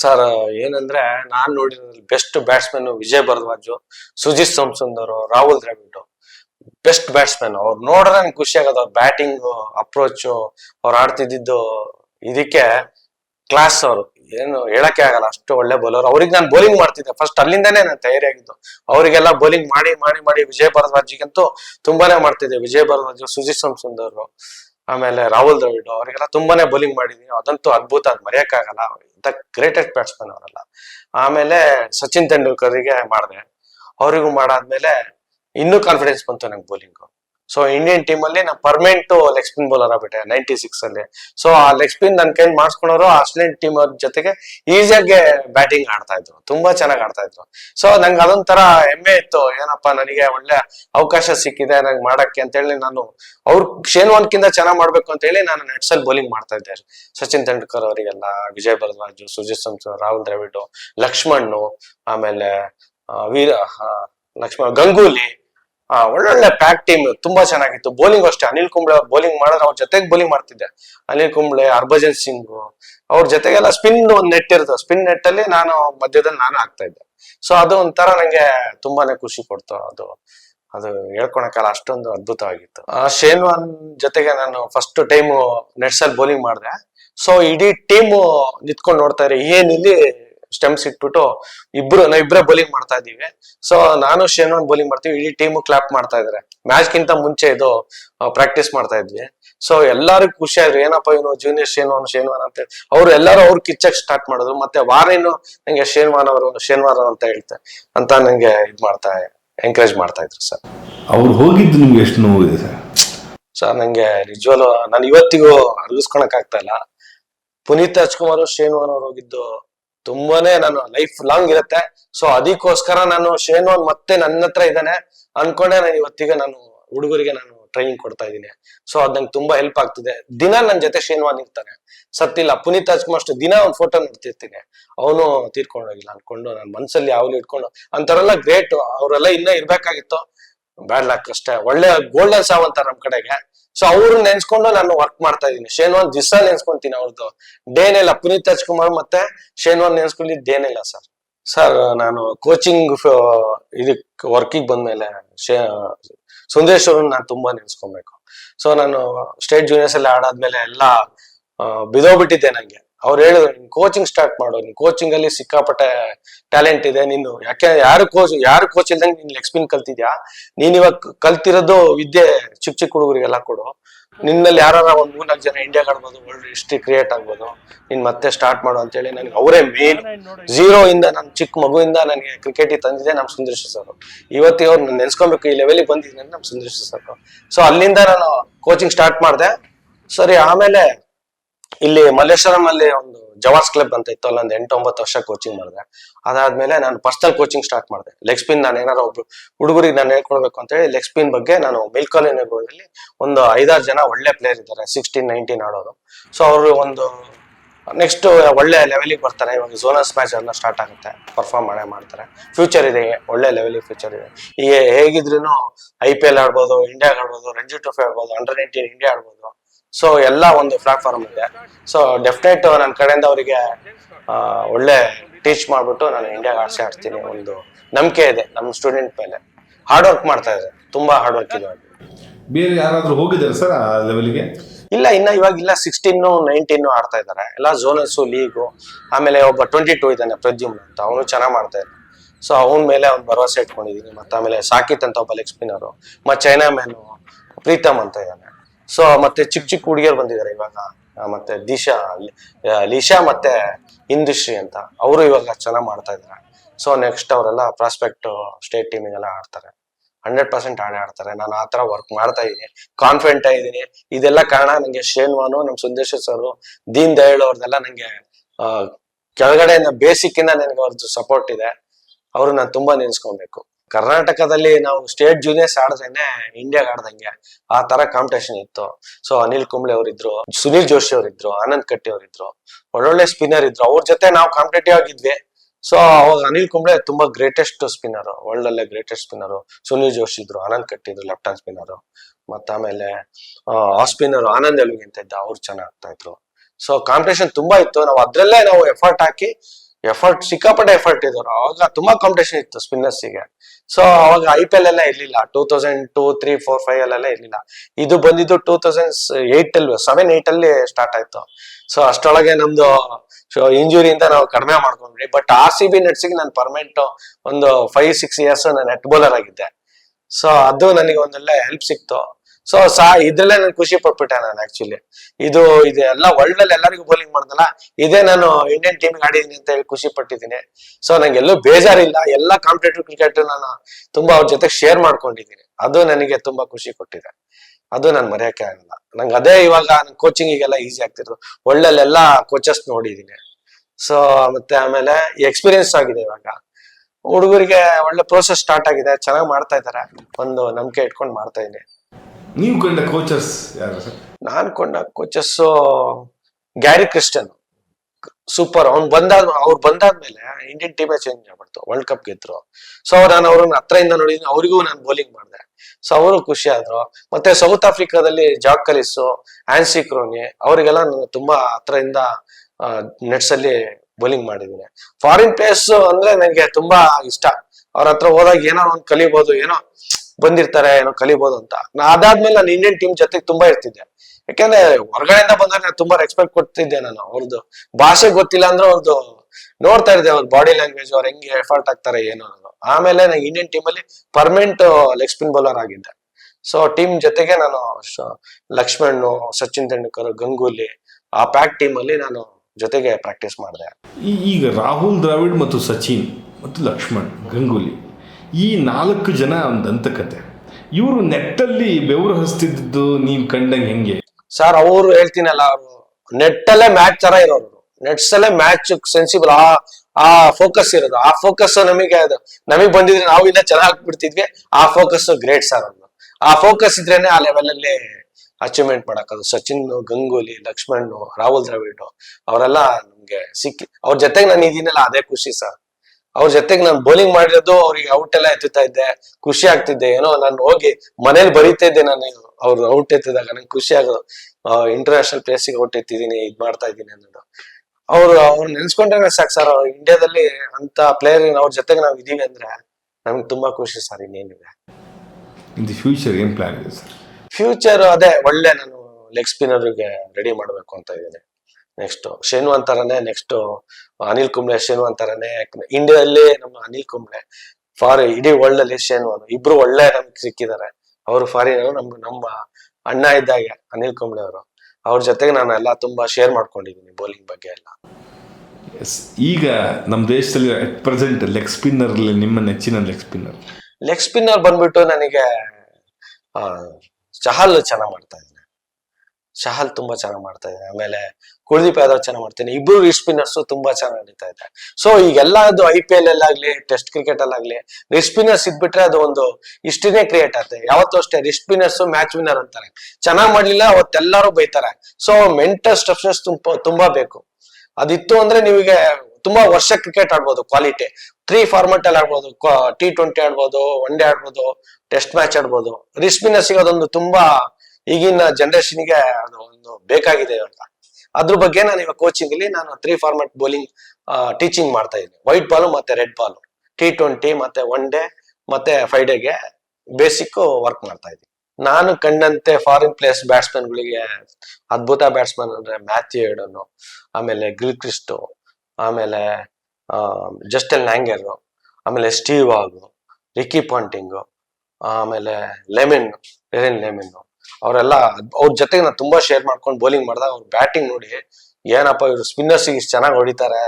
sir, ಏನಂದ್ರೆ ನಾನ್ ನೋಡಿರೋದ್ರಲ್ಲಿ best batsman Vijay Bharadwaj, Sujith Somasundar, Rahul Dravid. Best batsman ಅವ್ರು ನೋಡ್ರೆ ನಂಗೆ ಖುಷಿ ಆಗೋದು, ಅವ್ರ ಬ್ಯಾಟಿಂಗ್ ಅಪ್ರೋಚ್ ಅವ್ರು ಆಡ್ತಿದ್ದಿದ್ದು ಇದಕ್ಕೆ ಕ್ಲಾಸ್ ಅವರು. ಏನು ಹೇಳಕ್ಕೆ ಆಗಲ್ಲ, ಅಷ್ಟು ಒಳ್ಳೆ ಬೌಲರ್ ಅವ್ರಿಗೆ ನಾನು ಬೌಲಿಂಗ್ ಮಾಡ್ತಿದ್ದೆ. ಫಸ್ಟ್ ಅಲ್ಲಿಂದಾನೇ ನಾನು ತಯಾರಿಯಾಗಿದ್ದು ಅವರಿಗೆಲ್ಲ ಬೌಲಿಂಗ್ ಮಾಡಿ ಮಾಡಿ ಮಾಡಿ ವಿಜಯ್ ಭರದ್ವಾಜಿಗಂತೂ ತುಂಬಾನೇ ಮಾಡ್ತಿದ್ದೆ. ವಿಜಯ್ ಭರದ್ವಾಜ್, ಸುಜಿತ್ ಸಂಸುಂದರ್, ಆಮೇಲೆ ರಾಹುಲ್ ದ್ರಾವಿಡ್, ಅವರಿಗೆಲ್ಲ ತುಂಬಾನೇ ಬೌಲಿಂಗ್ ಮಾಡಿದೀನಿ. ಅದಂತೂ ಅದ್ಭುತ, ಅದ್ ಮರೆಯಕ್ಕಾಗಲ್ಲ. ಇಂಥ ಗ್ರೇಟೆಸ್ಟ್ ಬ್ಯಾಟ್ಸ್ಮನ್ ಅವರೆಲ್ಲ. ಆಮೇಲೆ ಸಚಿನ್ ತೆಂಡೂಲ್ಕರ್ಗೆ ಮಾಡಿದೆ. ಅವರಿಗೂ ಮಾಡಾದ್ಮೇಲೆ ಇನ್ನೂ ಕಾನ್ಫಿಡೆನ್ಸ್ ಬಂತು ನಂಗೆ ಬೌಲಿಂಗ್ ಸೊ ಇಂಡಿಯನ್ ಟೀಮ್ ಅಲ್ಲಿ ನಾನು ಪರ್ಮನೆಂಟ್ ಲೆಗ್ ಸ್ಪಿನ್ ಬೌಲರ್ ಆಗ್ಬಿಟ್ಟೆ ನೈಂಟಿ ಸಿಕ್ಸ್ ಅಲ್ಲಿ. ಸೊ ಆ ಲೆಗ್ ಸ್ಪಿನ್ ನನ್ನ ಕೈಲಿ ಮಾಡಿಸ್ಕೊಂಡವರು ಆಸ್ಟ್ರೇಲಿಯನ್ ಟೀಮ್ ಅವ್ರ ಜೊತೆಗೆ ಈಸಿಯಾಗಿ ಬ್ಯಾಟಿಂಗ್ ಆಡ್ತಾ ಇದ್ರು, ತುಂಬಾ ಚೆನ್ನಾಗಿ ಆಡ್ತಾ ಇದ್ರು. ಸೊ ನಂಗೆ ಅದೊಂಥರ ಹೆಮ್ಮೆ ಇತ್ತು, ಏನಪ್ಪ ನನಗೆ ಒಳ್ಳೆ ಅವಕಾಶ ಸಿಕ್ಕಿದೆ ನಂಗೆ ಮಾಡಕ್ಕೆ ಅಂತ ಹೇಳಿ ನಾನು ಅವ್ರ ಶೇನ್ ಕಿಂತ ಚೆನ್ನಾಗಿ ಮಾಡ್ಬೇಕು ಅಂತ ಹೇಳಿ ನಾನು ನೆಟ್ಸಲ್ಲಿ ಬೌಲಿಂಗ್ ಮಾಡ್ತಾ ಇದ್ದೆ. ಸಚಿನ್ ತೆಂಡೂಲ್ಕರ್ ಅವರಿಗೆಲ್ಲ ವಿಜಯ್ ಭರದ್ವಾಜ್ ಸುಜಿತ್ ಸಂಸು ರಾಹುಲ್ ದ್ರಾವಿಡ್ ಲಕ್ಷ್ಮಣ್ ಆಮೇಲೆ ವೀರ ಲಕ್ಷ್ಮಣ್ ಗಂಗೂಲಿ ಒಳ್ಳೊಳ್ಳೆ ಪ್ಯಾಕ್ ಟೀಮ್ ತುಂಬಾ ಚೆನ್ನಾಗಿತ್ತು. ಬೌಲಿಂಗ್ ಅಷ್ಟೇ. ಅನಿಲ್ ಕುಂಬ್ಳೆ ಬೌಲಿಂಗ್ ಮಾಡಿದ್ರೆ ಅವ್ರ ಜೊತೆಗೆ ಬೌಲಿಂಗ್ ಮಾಡ್ತಿದ್ದೆ. ಅನಿಲ್ ಕುಂಬ್ಳೆ, ಹರ್ಭಜನ್ ಸಿಂಗ್ ಅವ್ರ ಜೊತೆಗೆಲ್ಲ ಸ್ಪಿನ್ ಒಂದು ನೆಟ್ ಇರುತ್ತೆ ಸ್ಪಿನ್ ನೆಟ್ ಅಲ್ಲಿ ನಾನು ಮಧ್ಯದಲ್ಲಿ ನಾನು ಆಗ್ತಾ ಇದ್ದೆ. ಸೊ ಅದು ಒಂಥರ ನಂಗೆ ತುಂಬಾನೇ ಖುಷಿ ಕೊಡ್ತು. ಅದು ಅದು ಹೇಳ್ಕೊಳಕಲ್ಲ ಅಷ್ಟೊಂದು ಅದ್ಭುತವಾಗಿತ್ತು. ಆ, ಶೇನ್ವಾನ್ ಜೊತೆಗೆ ನಾನು ಫಸ್ಟ್ ಟೈಮ್ ನೆಟ್ಸಲ್ಲಿ ಬೌಲಿಂಗ್ ಮಾಡಿದೆ. ಸೊ ಇಡೀ ಟೀಮು ನಿಂತ್ಕೊಂಡು ನೋಡ್ತಾ ಏನಿಲ್ಲಿ ಏನ್ ಇಲ್ಲಿ ಸ್ಟೆಮ್ಸ್ ಇಟ್ಬಿಟ್ಟು ಇಬ್ರು ನಾವ್ ಇಬ್ರೇ ಬೌಲಿಂಗ್ ಮಾಡ್ತಾ ಇದೀವಿ ಸೊ ನಾನು ಶೇನ್ವಾನ್ ಬೌಲಿಂಗ್ ಮಾಡ್ತೀವಿ. ಇಡೀ ಟೀಮ್ ಕ್ಲಾಪ್ ಮಾಡ್ತಾ ಇದಾರೆ. ಮ್ಯಾಚ್ ಗಿಂತ ಮುಂಚೆ ಇದು ಪ್ರಾಕ್ಟೀಸ್ ಮಾಡ್ತಾ ಇದ್ವಿ. ಸೊ ಎಲ್ಲರಿಗೂ ಖುಷಿ ಆಯ್ತು. ಏನಪ್ಪ ಇವನು ಜೂನಿಯರ್ ಶೇನ್ವಾನ್ ಶೇನ್ವಾನ್ ಅಂತ ಹೇಳಿ. ಅವ್ರು ಎಲ್ಲರೂ ಅವ್ರು ಕಿಚ್ಚಕ್ ಸ್ಟಾರ್ಟ್ ಮಾಡಿದ್ರು. ಮತ್ತೆ ವಾರೇನು ನಂಗೆ ಶೇನ್ವಾನ್ ಅವರು ಶೇನ್ವಾನ್ ಅಂತ ಹೇಳ್ತಾರೆ ಅಂತ ನಂಗೆ ಇದ್ ಮಾಡ್ತಾ ಎಂಕರೇಜ್ ಮಾಡ್ತಾ ಇದ್ರು ಸರ್. ಅವ್ರು ಹೋಗಿದ್ದು ನಿಮ್ಗೆ ಎಷ್ಟು ನೋವಿದೆ ಸರ್? ಸರ್ ನಂಗೆ ನಿಜವಾಗ್ಲು ನಾನು ಇವತ್ತಿಗೂ ಅರ್ಗಿಸ್ಕೊಳಕ್ ಆಗ್ತಾ ಇಲ್ಲ. ಪುನೀತ್ ರಾಜ್ಕುಮಾರ್ ಶೇನ್ವಾನ್ ಅವ್ರು ಹೋಗಿದ್ದು ತುಂಬಾನೇ ನಾನು ಲೈಫ್ ಲಾಂಗ್ ಇರುತ್ತೆ. ಸೊ ಅದಕ್ಕೋಸ್ಕರ ನಾನು ಶೇನ್ವಾನ್ ಮತ್ತೆ ನನ್ನ ಹತ್ರ ಇದ್ದಾನೆ. ಅನ್ಕೊಂಡೆ ನಾನು ಇವತ್ತಿಗೆ ನಾನು ಹುಡುಗರಿಗೆ ನಾನು ಟ್ರೈನಿಂಗ್ ಕೊಡ್ತಾ ಇದ್ದೀನಿ. ಸೊ ಅದ್ ನಂಗೆ ತುಂಬಾ ಹೆಲ್ಪ್ ಆಗ್ತಿದೆ. ದಿನ ನನ್ನ ಜೊತೆ ಶೇನ್ವಾನ್ ಇರ್ತಾನೆ ಸತ್ತಿಲ್ಲ. ಪುನೀತ್ ಅಷ್ಟು ದಿನ ಒಂದು ಫೋಟೋ ನೋಡ್ತಿರ್ತೀನಿ. ಅವನು ತೀರ್ಕೊಂಡೋಗಿಲ್ಲ ಅನ್ಕೊಂಡು ನನ್ನ ಮನ್ಸಲ್ಲಿ ಯಾವ್ದು ಇಟ್ಕೊಂಡು ಅಂತಾರೆಲ್ಲ ಗ್ರೇಟ್ ಅವರೆಲ್ಲ ಇನ್ನ ಇರ್ಬೇಕಾಗಿತ್ತು. ಬ್ಯಾಡ್ ಲಕ್ ಅಷ್ಟೇ. ಒಳ್ಳೆ ಗೋಲ್ಡನ್ ಸಾವ್ ಅಂತಾರೆ ನಮ್ ಕಡೆಗೆ. ಸೊ ಅವ್ರನ್ನ ನೆನ್ಸ್ಕೊಂಡು ನಾನು ವರ್ಕ್ ಮಾಡ್ತಾ ಇದ್ದೀನಿ. ಶೇನ್ವಾನ್ ದಿವಸ ನೆನ್ಸ್ಕೊಂತೀನಿ ಅವ್ರದ್ದು ಡೇನೆಲ್ಲ ಪುನೀತ್ ರಾಜ್ಕುಮಾರ್ ಮತ್ತೆ ಶೇನ್ವಾನ್ ನೆನ್ಸ್ಕೊಂಡಿದ್ದು ಡೇನೆಲ್ಲ ಸರ್ ಸರ್ ನಾನು ಕೋಚಿಂಗ್ ಇದಕ್ ವರ್ಕಿಗೆ ಬಂದ್ಮೇಲೆ ಶೇ, ಸುಂದರೇಶ್ ಅವ್ರನ್ನ ನಾನು ತುಂಬಾ ನೆನ್ಸ್ಕೊಬೇಕು. ಸೊ ನಾನು ಸ್ಟೇಟ್ ಜೂನಿಯರ್ಸ್ ಅಲ್ಲಿ ಆಡಾದ್ಮೇಲೆ ಎಲ್ಲ ಬಿದೋಗ್ಬಿಟ್ಟಿದ್ದೆ ನಂಗೆ. ಅವ್ರು ಹೇಳಿದ್ರು ನೀನ್ ಕೋಚಿಂಗ್ ಸ್ಟಾರ್ಟ್ ಮಾಡು ನೀನ್ ಕೋಚಿಂಗ್ ಅಲ್ಲಿ ಸಿಕ್ಕಾಪಟ್ಟೆ ಟ್ಯಾಲೆಂಟ್ ಇದೆ ನೀನು ಯಾಕೆ ಯಾರು ಕೋಚ್ ಯಾರು ಕೋಚ್ ಇಲ್ದಂಗೆ ನೀನ್ ಲೆಗ್ ಸ್ಪಿನ್ ಕಲ್ತಿದ್ಯಾ? ನೀನ್ ಇವಾಗ ಕಲ್ತಿರೋದು ವಿದ್ಯೆ ಚಿಕ್ಕ ಚಿಕ್ಕ ಹುಡುಗರಿಗೆಲ್ಲ ಕೊಡು. ನಿನ್ನಲ್ಲಿ ಯಾರ ಒಂದ್ ಮೂರ್ನಾಲ್ಕು ಜನ ಇಂಡಿಯಾ ಆಡ್ಬೋದು ವರ್ಲ್ಡ್ ಹಿಸ್ಟ್ರಿ ಕ್ರಿಯೇಟ್ ಆಗ್ಬೋದು. ನೀನ್ ಮತ್ತೆ ಸ್ಟಾರ್ಟ್ ಮಾಡು ಅಂತ ಹೇಳಿ ನನಗೆ ಅವರೇ ಮೇನ್ ಝೀರೋ ಇಂದ ನನ್ ಚಿಕ್ಕ ಮಗುವಿಂದ ನನಗೆ ಕ್ರಿಕೆಟ್ ತಂದಿದೆ ನಮ್ ಸುಂದರೇಶ್ ಸರ್ ಇವತ್ತಿಗೆ ಅವ್ರು ನೆನ್ಸ್ಕೊಬೇಕು ಈ ಲೆವೆಲ್ ಬಂದಿದ್ದೀನಿ ನಮ್ ಸುಂದರೇಶ್ ಸರ್ ಸೊ ಅಲ್ಲಿಂದ ನಾನು ಕೋಚಿಂಗ್ ಸ್ಟಾರ್ಟ್ ಮಾಡಿದೆ. ಸರಿ ಆಮೇಲೆ ಇಲ್ಲಿ ಮಲ್ಲೇಶ್ವರಂ ಅಲ್ಲಿ ಒಂದು ಜವಾಸ್ ಕ್ಲಬ್ ಅಂತ ಇತ್ತು, ಅಲ್ಲೊಂದು ಎಂಟು ಒಂಬತ್ತು ವರ್ಷ ಕೋಚಿಂಗ್ ಮಾಡಿದೆ. ಅದಾದ್ಮೇಲೆ ನಾನು ಪರ್ಸನಲ್ ಕೋಚಿಂಗ್ ಸ್ಟಾರ್ಟ್ ಮಾಡಿದೆ. ಲೆಗ್ ಸ್ಪಿನ್ ನಾನು ಏನಾರ ಒಬ್ರು ಹುಡುಗರಿಗೆ ನಾನು ಹೇಳ್ಕೊಡ್ಬೇಕು ಅಂತ ಹೇಳಿ ಲೆಗ್ ಸ್ಪಿನ್ ಬಗ್ಗೆ ನಾನು ಮಿಲ್ಕಾಲ್ ಯೂನಿವರ್ಸಿಟಿಯಲ್ಲಿ ಒಂದು ಐದಾರು ಜನ ಒಳ್ಳೆ ಪ್ಲೇಯರ್ ಇದ್ದಾರೆ ಸಿಕ್ಸ್ಟೀನ್ ನೈನ್ಟೀನ್ ಆಡೋರು. ಸೊ ಅವರು ಒಂದು ನೆಕ್ಸ್ಟ್ ಒಳ್ಳೆ ಲೆವೆಲಿಗೆ ಬರ್ತಾರೆ, ಇವಾಗ ಝೋನಸ್ ಮ್ಯಾಚ್ ಎಲ್ಲ ಸ್ಟಾರ್ಟ್ ಆಗುತ್ತೆ ಪರ್ಫಾರ್ಮ್ ಮಾಡೇ ಮಾಡ್ತಾರೆ. ಫ್ಯೂಚರ್ ಇದೆ, ಒಳ್ಳೆ ಲೆವೆಲಿಗೆ ಫ್ಯೂಚರ್ ಇದೆ. ಈಗ ಹೇಗಿದ್ರು ಐ ಪಿ ಎಲ್ ಆಡ್ಬೋದು ಇಂಡಿಯಾ ಆಡ್ಬೋದು ರಂಜಿ ಟ್ರೋಫಿ ಆಡ್ಬೋದು ಅಂಡರ್ ನೈನ್ಟೀನ್ ಇಂಡಿಯಾ ಆಡ್ಬೋದು. ಸೊ ಎಲ್ಲ ಒಂದು ಪ್ಲಾಟ್ಫಾರ್ಮ್ ಇದೆ. ಸೊ ಡೆಫಿನೆಟ್ ನನ್ನ ಕಡೆಯಿಂದ ಅವರಿಗೆ ಒಳ್ಳೆ ಟೀಚ್ ಮಾಡ್ಬಿಟ್ಟು ನಾನು ಇಂಡಿಯಾಗೆ ಆಡ್ಸಿ ಆಡ್ತೀನಿ ಒಂದು ನಂಬಿಕೆ ಇದೆ ನಮ್ಮ ಸ್ಟೂಡೆಂಟ್ ಮೇಲೆ. ಹಾರ್ಡ್ ವರ್ಕ್ ಮಾಡ್ತಾ ಇದ್ದಾರೆ. ತುಂಬಾ ಹಾರ್ಡ್ ವರ್ಕ್ ಇದೆ. ಬೇರೆ ಯಾರಾದರೂ ಹೋಗಿದ್ದಾರೆ ಸರ್ ಆ ಲೆವೆಲ್ಗೆ ಇಲ್ಲ ಇನ್ನ ಇವಾಗ ಇಲ್ಲ ಸಿಕ್ಸ್ಟೀನು ನೈನ್ಟೀನ್ ಆಡ್ತಾ ಇದ್ದಾರೆ. ಎಲ್ಲ ಝೋನಲ್ಸು ಲೀಗು ಆಮೇಲೆ ಒಬ್ಬ ಟ್ವೆಂಟಿ ಟೂ ಇದ್ದಾನೆ ಪ್ರದ್ಯುಮ್ನ ಅಂತ. ಅವನು ಚೆನ್ನಾಗಿ ಮಾಡ್ತಾ ಇದ್ದಾನೆ. ಸೊ ಅವನ ಮೇಲೆ ಅವ್ನು ಭರವಸೆ ಇಟ್ಕೊಂಡಿದ್ದೀನಿ ಮತ್ತೆ ಆಮೇಲೆ ಸಾಕಿತ್ ಅಂತ ಒಬ್ಬ ಲೆಗ್ ಸ್ಪಿನ್ನರು ಮತ್ತು ಚೈನಾ ಮ್ಯಾನು ಪ್ರೀತಮ್ ಅಂತ ಇದ್ದಾನೆ. ಸೊ ಮತ್ತೆ ಚಿಕ್ಕ ಚಿಕ್ಕ ಹುಡುಗಿಯರು ಬಂದಿದ್ದಾರೆ ಇವಾಗ. ಮತ್ತೆ ದಿಶಾ ಲಿಶಾ ಮತ್ತೆ ಇಂದುಶ್ರೀ ಅಂತ. ಅವರು ಇವಾಗ ಚೆನ್ನಾಗಿ ಮಾಡ್ತಾ ಇದ್ದಾರೆ. ಸೊ ನೆಕ್ಸ್ಟ್ ಅವರೆಲ್ಲ ಪ್ರಾಸ್ಪೆಕ್ಟ್ ಸ್ಟೇಟ್ ಟೀಮಿಗೆಲ್ಲ ಆಡ್ತಾರೆ. ಹಂಡ್ರೆಡ್ ಪರ್ಸೆಂಟ್ ಆಡೇ ಆಡ್ತಾರೆ. ನಾನು ಆ ತರ ವರ್ಕ್ ಮಾಡ್ತಾ ಇದ್ದೀನಿ. ಕಾನ್ಫಿಡೆಂಟ್ ಆಗಿದ್ದೀನಿ ಇದೆಲ್ಲ ಕಾರಣ ನಂಗೆ ಶೇನ್ವಾನು ನಮ್ ಸುಂದೇಶ್ವರ್ ಸರ್, ದೀನ್ ದಯಾಳು ಅವ್ರದ್ದೆಲ್ಲ ನಂಗೆ ಕೆಳಗಡೆಯಿಂದ ಬೇಸಿಕ್ ಇಂದ ನನಗೆ ಅವ್ರದ್ದು ಸಪೋರ್ಟ್ ಇದೆ. ಅವರು ನಾನು ತುಂಬಾ ನೆನ್ಸ್ಕೊಬೇಕು. ಕರ್ನಾಟಕದಲ್ಲಿ ನಾವು ಸ್ಟೇಟ್ ಜೂನಿಯರ್ಸ್ ಆಡಿದ್ರೇನೆ ಇಂಡಿಯಾಗ ಆಡ್ದಂಗೆ ಆ ತರ ಕಾಂಪಿಟೇಷನ್ ಇತ್ತು. ಸೊ ಅನಿಲ್ ಕುಂಬ್ಳೆ ಅವರಿದ್ರು, ಸುನೀಲ್ ಜೋಶಿ ಅವರಿದ್ರು, ಆನಂದ್ ಕಟ್ಟಿ ಅವರಿದ್ರು, ಒಳ್ಳೊಳ್ಳೆ ಸ್ಪಿನ್ನರ್ ಇದ್ರು. ಅವ್ರ ಜೊತೆ ನಾವು ಕಾಂಪಿಟೇಟಿವ್ ಆಗಿದ್ವಿ. ಸೊ ಅವಾಗ ಅನಿಲ್ ಕುಂಬ್ಳೆ ತುಂಬಾ ಗ್ರೇಟೆಸ್ಟ್ ಸ್ಪಿನ್ನರ್ ವರ್ಲ್ಡ್ ಅಲ್ಲೇ ಗ್ರೇಟೆಸ್ಟ್ ಸ್ಪಿನ್ನರ್ ಸುನೀಲ್ ಜೋಶಿ ಇದ್ರು, ಆನಂದ್ ಕಟ್ಟಿ ಇದ್ರು, ಲೆಫ್ಟ್ ಹ್ಯಾಂಡ್ ಸ್ಪಿನ್ನರ್ ಮತ್ತ ಆಮೇಲೆ, ಆ ಸ್ಪಿನ್ನರ್ ಆನಂದ್ ಎಲ್ವಿ ಅಂತ ಇದ್ದ ಅವ್ರು ಚೆನ್ನಾಗ್ತಾ ಇದ್ರು. ಸೊ ಕಾಂಪಿಟೇಷನ್ ತುಂಬಾ ಇತ್ತು. ನಾವು ಅದ್ರಲ್ಲೇ ನಾವು ಎಫರ್ಟ್ ಹಾಕಿ ಎಫರ್ಟ್ ಸಿಕ್ಕಾಪಟ್ಟೆ ಎಫರ್ಟ್ ಇದ್ರು. ಅವಾಗ ತುಂಬಾ ಕಾಂಪಿಟೇಷನ್ ಇತ್ತು ಸ್ಪಿನ್ನರ್ಸ್ಗೆ. ಸೊ ಅವಾಗ ಐ ಪಿ ಎಲ್ ಎಲ್ಲ ಇರ್ಲಿಲ್ಲ. Two thousand two three four five ಅಲ್ಲೆಲ್ಲ ಇರ್ಲಿಲ್ಲ. ಇದು ಬಂದಿದ್ದು ಟೂ ತೌಸಂಡ್ ಏಟ್ ಅಲ್ಲಿ ಸೆವೆನ್ ಏಟ್ ಅಲ್ಲಿ ಸ್ಟಾರ್ಟ್ ಆಯ್ತು. ಸೊ ಅಷ್ಟೊಳಗೆ ನಮ್ದು ಇಂಜುರಿಯಿಂದ ನಾವು ಕಡಿಮೆ ಮಾಡ್ಕೊಂಡ್ವಿ. ಬಟ್ ಆರ್ ಸಿ ಬಿ ನೆಟ್ಸಿಗೆ ನಾನು ಪರ್ಮನೆಂಟ್ ಒಂದು ಫೈವ್ ಸಿಕ್ಸ್ ಇಯರ್ಸ್ ನಾನು ನೆಟ್ ಬೌಲರ್ ಆಗಿದ್ದೆ. ಸೊ ಅದು ನನಗೆ ಒಂದೆಲ್ಲ ಹೆಲ್ಪ್ ಸಿಕ್ತು. ಸೊ ಸಾ ಇದ್ರಲ್ಲೇ ನಾನು ಖುಷಿ ಪಟ್ಬಿಟ್ಟೆ ನಾನು ಆಕ್ಚುಲಿ ಇದು ಇದು ಎಲ್ಲ ವರ್ಲ್ಡ್ ಅಲ್ಲಿ ಎಲ್ಲರಿಗೂ ಬೌಲಿಂಗ್ ಮಾಡ್ದಲ್ಲ, ಇದೇ ನಾನು ಇಂಡಿಯನ್ ಟೀಮ್ ಆಡಿದೀನಿ ಅಂತ ಹೇಳಿ ಖುಷಿ ಪಟ್ಟಿದ್ದೀನಿ. ಸೊ ನಂಗೆ ಎಲ್ಲೂ ಬೇಜಾರಿಲ್ಲ, ಎಲ್ಲ ಕಾಂಪಿಟೇಟಿವ್ ಕ್ರಿಕೆಟ್ ನಾನು ತುಂಬಾ ಅವ್ರ ಜೊತೆ ಶೇರ್ ಮಾಡ್ಕೊಂಡಿದ್ದೀನಿ. ಅದು ನನಗೆ ತುಂಬಾ ಖುಷಿ ಕೊಟ್ಟಿದೆ. ಅದು ನಾನು ಮರೆಯಕ್ಕೆ ಆಗಲ್ಲ. ನಂಗೆ ಅದೇ ಇವಾಗ ನನ್ ಕೋಚಿಂಗಿಗೆಲ್ಲ ಈಸಿ ಆಗ್ತಿದ್ರು ಒಳ್ಳೆಲ್ಲ ಕೋಚಸ್ ನೋಡಿದೀನಿ. ಸೊ ಮತ್ತೆ ಆಮೇಲೆ ಎಕ್ಸ್ಪೀರಿಯನ್ಸ್ ಆಗಿದೆ ಇವಾಗ. ಹುಡುಗರಿಗೆ ಒಳ್ಳೆ ಪ್ರೋಸೆಸ್ ಸ್ಟಾರ್ಟ್ ಆಗಿದೆ, ಚೆನ್ನಾಗಿ ಮಾಡ್ತಾ ಇದ್ದಾರೆ. ಒಂದು ನಂಬಿಕೆ ಇಟ್ಕೊಂಡು ಮಾಡ್ತಾ ಇದ್ದೀನಿ. ನೀವು ಕಂಡ ಕೋಚರ್ಸ್ ಯಾರು ಕಂಡ ಕೊಂಡ ಕೋಚಸ್ ಗ್ಯಾರಿ ಕ್ರಿಸ್ಟನ್ ಸೂಪರ್ ಅವ್ನ್ ಬಂದಾದ ಅವ್ರು ಬಂದಾದ್ಮೇಲೆ ಇಂಡಿಯನ್ ಟೀಮೇ ಚೇಂಜ್ ಆಗ್ಬಿಡ್ತು ವರ್ಲ್ಡ್ ಕಪ್ ಗೆದ್ರು. ಸೊ ನಾನು ಅವ್ರನ್ನ ಹತ್ರದಿಂದ ನೋಡಿದ್ನಿ, ಅವರಿಗೂ ನಾನು ಬೌಲಿಂಗ್ ಮಾಡಿದೆ. ಸೊ ಅವರು ಖುಷಿ ಆದ್ರು. ಮತ್ತೆ ಸೌತ್ ಆಫ್ರಿಕಾದಲ್ಲಿ ಜಾಕ್ ಕಲಿಸು ಆನ್ಸಿ ಕ್ರೋನಿ ಅವರಿಗೆಲ್ಲ ನಾನು ತುಂಬಾ ಹತ್ರದಿಂದ ನೆಟ್ಸ್ ಅಲ್ಲಿ ಬೌಲಿಂಗ್ ಮಾಡಿದ್ದೀನಿ. ಫಾರಿನ್ ಪ್ಲೇಸ್ ಅಂದ್ರೆ ನನಗೆ ತುಂಬಾ ಇಷ್ಟ. ಅವ್ರ ಹತ್ರ ಹೋದಾಗ ಏನೋ ಒಂದು ಕಲಿಬಹುದು ಏನೋ ಬಂದಿರ್ತಾರೆ, ಏನೋ ಕಲಿಬಹುದು ಅಂತ. ನಾ ಅದಾದ್ಮೇಲೆ ನಾನು ಇಂಡಿಯನ್ ಟೀಮ್ ಜೊತೆಗೆ ತುಂಬಾ ಇರ್ತಿದ್ದೆ. ಯಾಕಂದ್ರೆ ಹೊರಗಡೆಯಿಂದ ಬಂದಾಗ ನಾನು ತುಂಬಾ ರೆಸ್ಪೆಕ್ಟ್ ಕೊಡ್ತಿದ್ದೆ ನಾನು. ಅವ್ರದ್ದು ಭಾಷೆ ಗೊತ್ತಿಲ್ಲ ಅಂದ್ರೆ ಅವ್ರದ್ದು ನೋಡ್ತಾ ಇದ್ದೆ ಅವ್ರ ಬಾಡಿ ಲ್ಯಾಂಗ್ವೇಜ್ ಅವ್ರು ಹೆಂಗೆ ಎಫರ್ಟ್ ಆಗ್ತಾರೆ ಏನು ಅನ್ನೋದು. ಆಮೇಲೆ ನಾನು ಇಂಡಿಯನ್ ಟೀಮ್ ಅಲ್ಲಿ ಪರ್ಮನೆಂಟ್ ಲೆಗ್ ಸ್ಪಿನ್ ಬೌಲರ್ ಆಗಿದ್ದೆ. ಸೊ ಟೀಮ್ ಜೊತೆಗೆ ನಾನು ಲಕ್ಷ್ಮಣ್ ಸಚಿನ್ ತೆಂಡೂಲ್ಕರ್, ಗಂಗೂಲಿ, ಆ ಪ್ಯಾಕ್ ಟೀಮ್ ಅಲ್ಲಿ ನಾನು ಜೊತೆಗೆ ಪ್ರಾಕ್ಟೀಸ್ ಮಾಡಿದೆ. ಈಗ ರಾಹುಲ್ ದ್ರಾವಿಡ್ ಮತ್ತು ಸಚಿನ್ ಮತ್ತು ಲಕ್ಷ್ಮಣ್, ಗಂಗೂಲಿ ಈ ನಾಲ್ಕು ಜನ ಒಂದು ದಂತಕತೆ. ಇವರು ನೆಟ್ಟಲ್ಲಿ ಬೆವರು ಹಸ್ತಿದ್ದು ನೀವು ಕಂಡಂಗೆ ಹೆಂಗೆ? ಸರ್ ಅವರು ಹೇಳ್ತೀನಲ್ಲ, ಅವರು ನೆಟ್ ಅಲ್ಲೇ ಮ್ಯಾಚ್ ತರ ಇರೋರು. ನೆಟ್ಸ್ ಅಲ್ಲೇ ಮ್ಯಾಚ್ ಸೆನ್ಸಿಬಲ್ ಆ ಆ ಫೋಕಸ್ ಇರೋದು. ಆ ಫೋಕಸ್ ನಮಗೆ ಅದು, ನಮಗೆ ಬಂದಿದ್ರೆ ನಾವು ಇನ್ನ ಚೆನ್ನಾಗಿ ಬಿಡ್ತಿದ್ವಿ. ಆ ಫೋಕಸ್ ಗ್ರೇಟ್ ಸರ್ ಅದು ಆ ಫೋಕಸ್ ಇದ್ರೇನೆ ಆ ಲೆವೆಲ್ ಅಲ್ಲಿ ಅಚೀವ್ಮೆಂಟ್ ಮಾಡಕ್ಕದು ಸಚಿನ್, ಗಂಗೂಲಿ ಲಕ್ಷ್ಮಣ್ ರಾಹುಲ್ ದ್ರಾವಿಡ್, ಅವರೆಲ್ಲ ನಮ್ಗೆ ಸಿಕ್ಕಿ ಅವ್ರ ಜೊತೆಗೆ ನಾನು ಇದೀನಲ್ಲ, ಅದೇ ಖುಷಿ ಸರ್ ಅವ್ರ ಜೊತೆಗೆ ನಾನು ಬೌಲಿಂಗ್ ಮಾಡಿರೋದು ಅವ್ರಿಗೆ ಔಟ್ ಎಲ್ಲ ಎತ್ತುತ್ತಾ ಇದ್ದೆ ಖುಷಿ ಆಗ್ತಿದ್ದೆ. ಏನೋ ನಾನು ಹೋಗಿ ಮನೇಲಿ ಬರೀತಾ ಇದ್ದೆ ನಾನು ಅವ್ರು ಔಟ್ ಎತ್ತಿದಾಗ ನಂಗೆ ಖುಷಿ ಆಗೋದು. ಇಂಟರ್ನ್ಯಾಷನಲ್ ಪ್ಲೇಸಿಗೆ ಔಟ್ ಎತ್ತಿದೀನಿ ಇದ್ ಮಾಡ್ತಾ ಇದ್ದೀನಿ ಅನ್ನೋದು. ಅವ್ರು ಅವ್ರು ನೆನ್ಸ್ಕೊಂಡ್ರೆ ಸಾಕು ಸರ್ ಇಂಡಿಯಾದಲ್ಲಿ ಅಂತ ಪ್ಲೇಯರ್ ಅವ್ರ ಜೊತೆಗೆ ನಾವು ಇದೀವಿ ಅಂದ್ರೆ ನಮ್ಗೆ ತುಂಬಾ ಖುಷಿ ಸರ್ ಇನ್ನೇನಿದೆ. ಇನ್ ದಿ ಫ್ಯೂಚರ್ ಏನ್ ಪ್ಲಾನ್ ಇದೆ ಸರ್ ಫ್ಯೂಚರ್ ಅದೇ ಒಳ್ಳೆ ನಾನು ಲೆಗ್ ಸ್ಪಿನ್ನರ್ಗೆ ರೆಡಿ ಮಾಡ್ಬೇಕು ಅಂತ ಇದ್ದೀನಿ. ನೆಕ್ಸ್ಟ್ ಶೇನು ಅಂತಾರನೆ ನೆಕ್ಸ್ಟ್ ಅನಿಲ್ ಕುಂಬ್ಳೆ ಶೇನು ಅಂತಾರನೆ ಇಂಡಿಯಾದಲ್ಲಿ ನಮ್ಮ ಅನಿಲ್ ಕುಂಬ್ಳೆ ಫಾರಿ ಇಡೀ ವರ್ಲ್ಡ್ ಅಲ್ಲಿ ಶೇನ್ವಾನ್ ಇಬ್ರು ಒಳ್ಳೆ ನಮ್ಗೆ ಸಿಕ್ಕಿದ್ದಾರೆ. ಅವರು ಫಾರಿನ್ ನಮ್ಗೆ ನಮ್ಮ ಅಣ್ಣ ಇದ್ದಾಗೆ ಅನಿಲ್ ಕುಂಬ್ಳೆ ಅವರು. ಅವ್ರ ಜೊತೆಗೆ ನಾನು ಎಲ್ಲ ತುಂಬಾ ಶೇರ್ ಮಾಡ್ಕೊಂಡಿದ್ದೀನಿ ಬೌಲಿಂಗ್ ಬಗ್ಗೆ ಎಲ್ಲ. ಎಸ್ ಈಗ ನಮ್ಮ ದೇಶದಲ್ಲಿ ಅಟ್ ಪ್ರೆಸೆಂಟ್ ಲೆಗ್ ಸ್ಪಿನ್ನರ್ ನಿಮ್ಮ ನೆಚ್ಚಿನ ಲೆಗ್ ಸ್ಪಿನ್ನರ್ ಲೆಗ್ ಸ್ಪಿನ್ನರ್ ಬಂದ್ಬಿಟ್ಟು ನನಗೆ ಚಹಲ್ ಚೆನ್ನಾಗಿ ಮಾಡ್ತಾ ಇದ್ದಾನೆ. ಚಹಲ್ ತುಂಬಾ ಚೆನ್ನಾಗಿ ಮಾಡ್ತಾ ಇದ್ದಾನೆ. ಆಮೇಲೆ ಕುಲ್ದೀಪ್ ಯಾದವ್ ಚೆನ್ನಾಗಿ ಮಾಡ್ತಾನೆ. ಇಬ್ರು ರಿಸ್ಟ್ ಸ್ಪಿನ್ನರ್ಸ್ ತುಂಬಾ ಚೆನ್ನಾಗಿ ನಡೀತಾ ಇದೆ. ಸೊ ಈಗೆಲ್ಲ ಅದು ಐ ಪಿ ಎಲ್ ಅಲ್ಲಾಗ್ಲಿ ಟೆಸ್ಟ್ ಕ್ರಿಕೆಟ್ ಅಲ್ಲಾಗ್ಲಿ ರಿಸ್ಟ್ ಸ್ಪಿನ್ನರ್ಸ್ ಇದ್ಬಿಟ್ರೆ ಅದು ಒಂದು ಇಷ್ಟಿನೇ ಕ್ರಿಯೇಟ್ ಆಗ್ತದೆ ಯಾವತ್ತೂ ಅಷ್ಟೇ ರಿಸ್ಟ್ ಸ್ಪಿನ್ನರ್ಸ್ ಮ್ಯಾಚ್ ವಿನ್ನರ್ ಅಂತಾರೆ. ಚೆನ್ನಾಗಿ ಮಾಡ್ಲಿಲ್ಲ, ಅವತ್ತೆಲ್ಲರೂ ಬೈತಾರೆ. ಸೊ ಮೆಂಟಲ್ ಸ್ಟ್ರಕ್ಚರ್ಸ್ ತುಂಬಾ ತುಂಬಾ ಬೇಕು. ಅದಿತ್ತು ಅಂದ್ರೆ ನಿಮಗೆ ತುಂಬಾ ವರ್ಷ ಕ್ರಿಕೆಟ್ ಆಡ್ಬೋದು ಕ್ವಾಲಿಟಿ ತ್ರೀ ಫಾರ್ಮೆಟ್ ಅಲ್ಲಿ ಆಡ್ಬೋದು ಟಿ ಟ್ವೆಂಟಿ ಆಡ್ಬೋದು ಒನ್ ಡೇ ಆಡ್ಬೋದು ಟೆಸ್ಟ್ ಮ್ಯಾಚ್ ಆಡ್ಬೋದು. ರಿಸ್ಟ್ ಸ್ಪಿನ್ನರ್ಸ್ ಅದೊಂದು ತುಂಬಾ ಈಗಿನ ಜನರೇಷನ್ಗೆ ಅದು ಒಂದು ಬೇಕಾಗಿದೆ ಇವಾಗ. ಅದ್ರ ಬಗ್ಗೆ ನಾನು ಇವಾಗ ಕೋಚಿಂಗ್ ಅಲ್ಲಿ ನಾನು ತ್ರೀ ಫಾರ್ಮೆಟ್ ಬೌಲಿಂಗ್ ಟೀಚಿಂಗ್ ಮಾಡ್ತಾ ಇದ್ದೀನಿ. ವೈಟ್ ಬಾಲ್ ಮತ್ತೆ ರೆಡ್ ಬಾಲ್ ಟಿ ಟ್ವೆಂಟಿ ಮತ್ತೆ ಒನ್ ಡೇ ಮತ್ತೆ ಫೈವ್ ಡೇಗೆ ಬೇಸಿಕ್ ವರ್ಕ್ ಮಾಡ್ತಾ ಇದ್ದೀನಿ. ನಾನು ಕಂಡಂತೆ ಫಾರಿನ್ ಪ್ಲೇಸ್ ಬ್ಯಾಟ್ಸ್ಮನ್ ಗಳಿಗೆ ಅದ್ಭುತ ಬ್ಯಾಟ್ಸ್ಮನ್ ಅಂದ್ರೆ ಮ್ಯಾಥ್ಯೂ ಏಡನ್ ಆಮೇಲೆ ಗ್ರಿಲ್ ಕ್ರಿಸ್ಟು ಆಮೇಲೆ ಜಸ್ಟೆಲ್ ನ್ಯಾಂಗರ್ ಆಮೇಲೆ ಸ್ಟೀವ್ ಆಗು ರಿಕಿ ಪಾಂಟಿಂಗು ಆಮೇಲೆ ಲೆಮೆನ್ ಲೆಮೆನ್ ಅವರೆಲ್ಲ ಅವ್ರ ಜೊತೆಗೆ ನಾನು ತುಂಬಾ ಶೇರ್ ಮಾಡ್ಕೊಂಡು ಬೌಲಿಂಗ್ ಮಾಡಿದಾಗ ಅವ್ರ ಬ್ಯಾಟಿಂಗ್ ನೋಡಿ, ಏನಪ್ಪ ಇವ್ರು ಸ್ಪಿನ್ನರ್ಸ್ ಇಷ್ಟು ಚೆನ್ನಾಗಿ ಹೊಡಿತಾರೆ?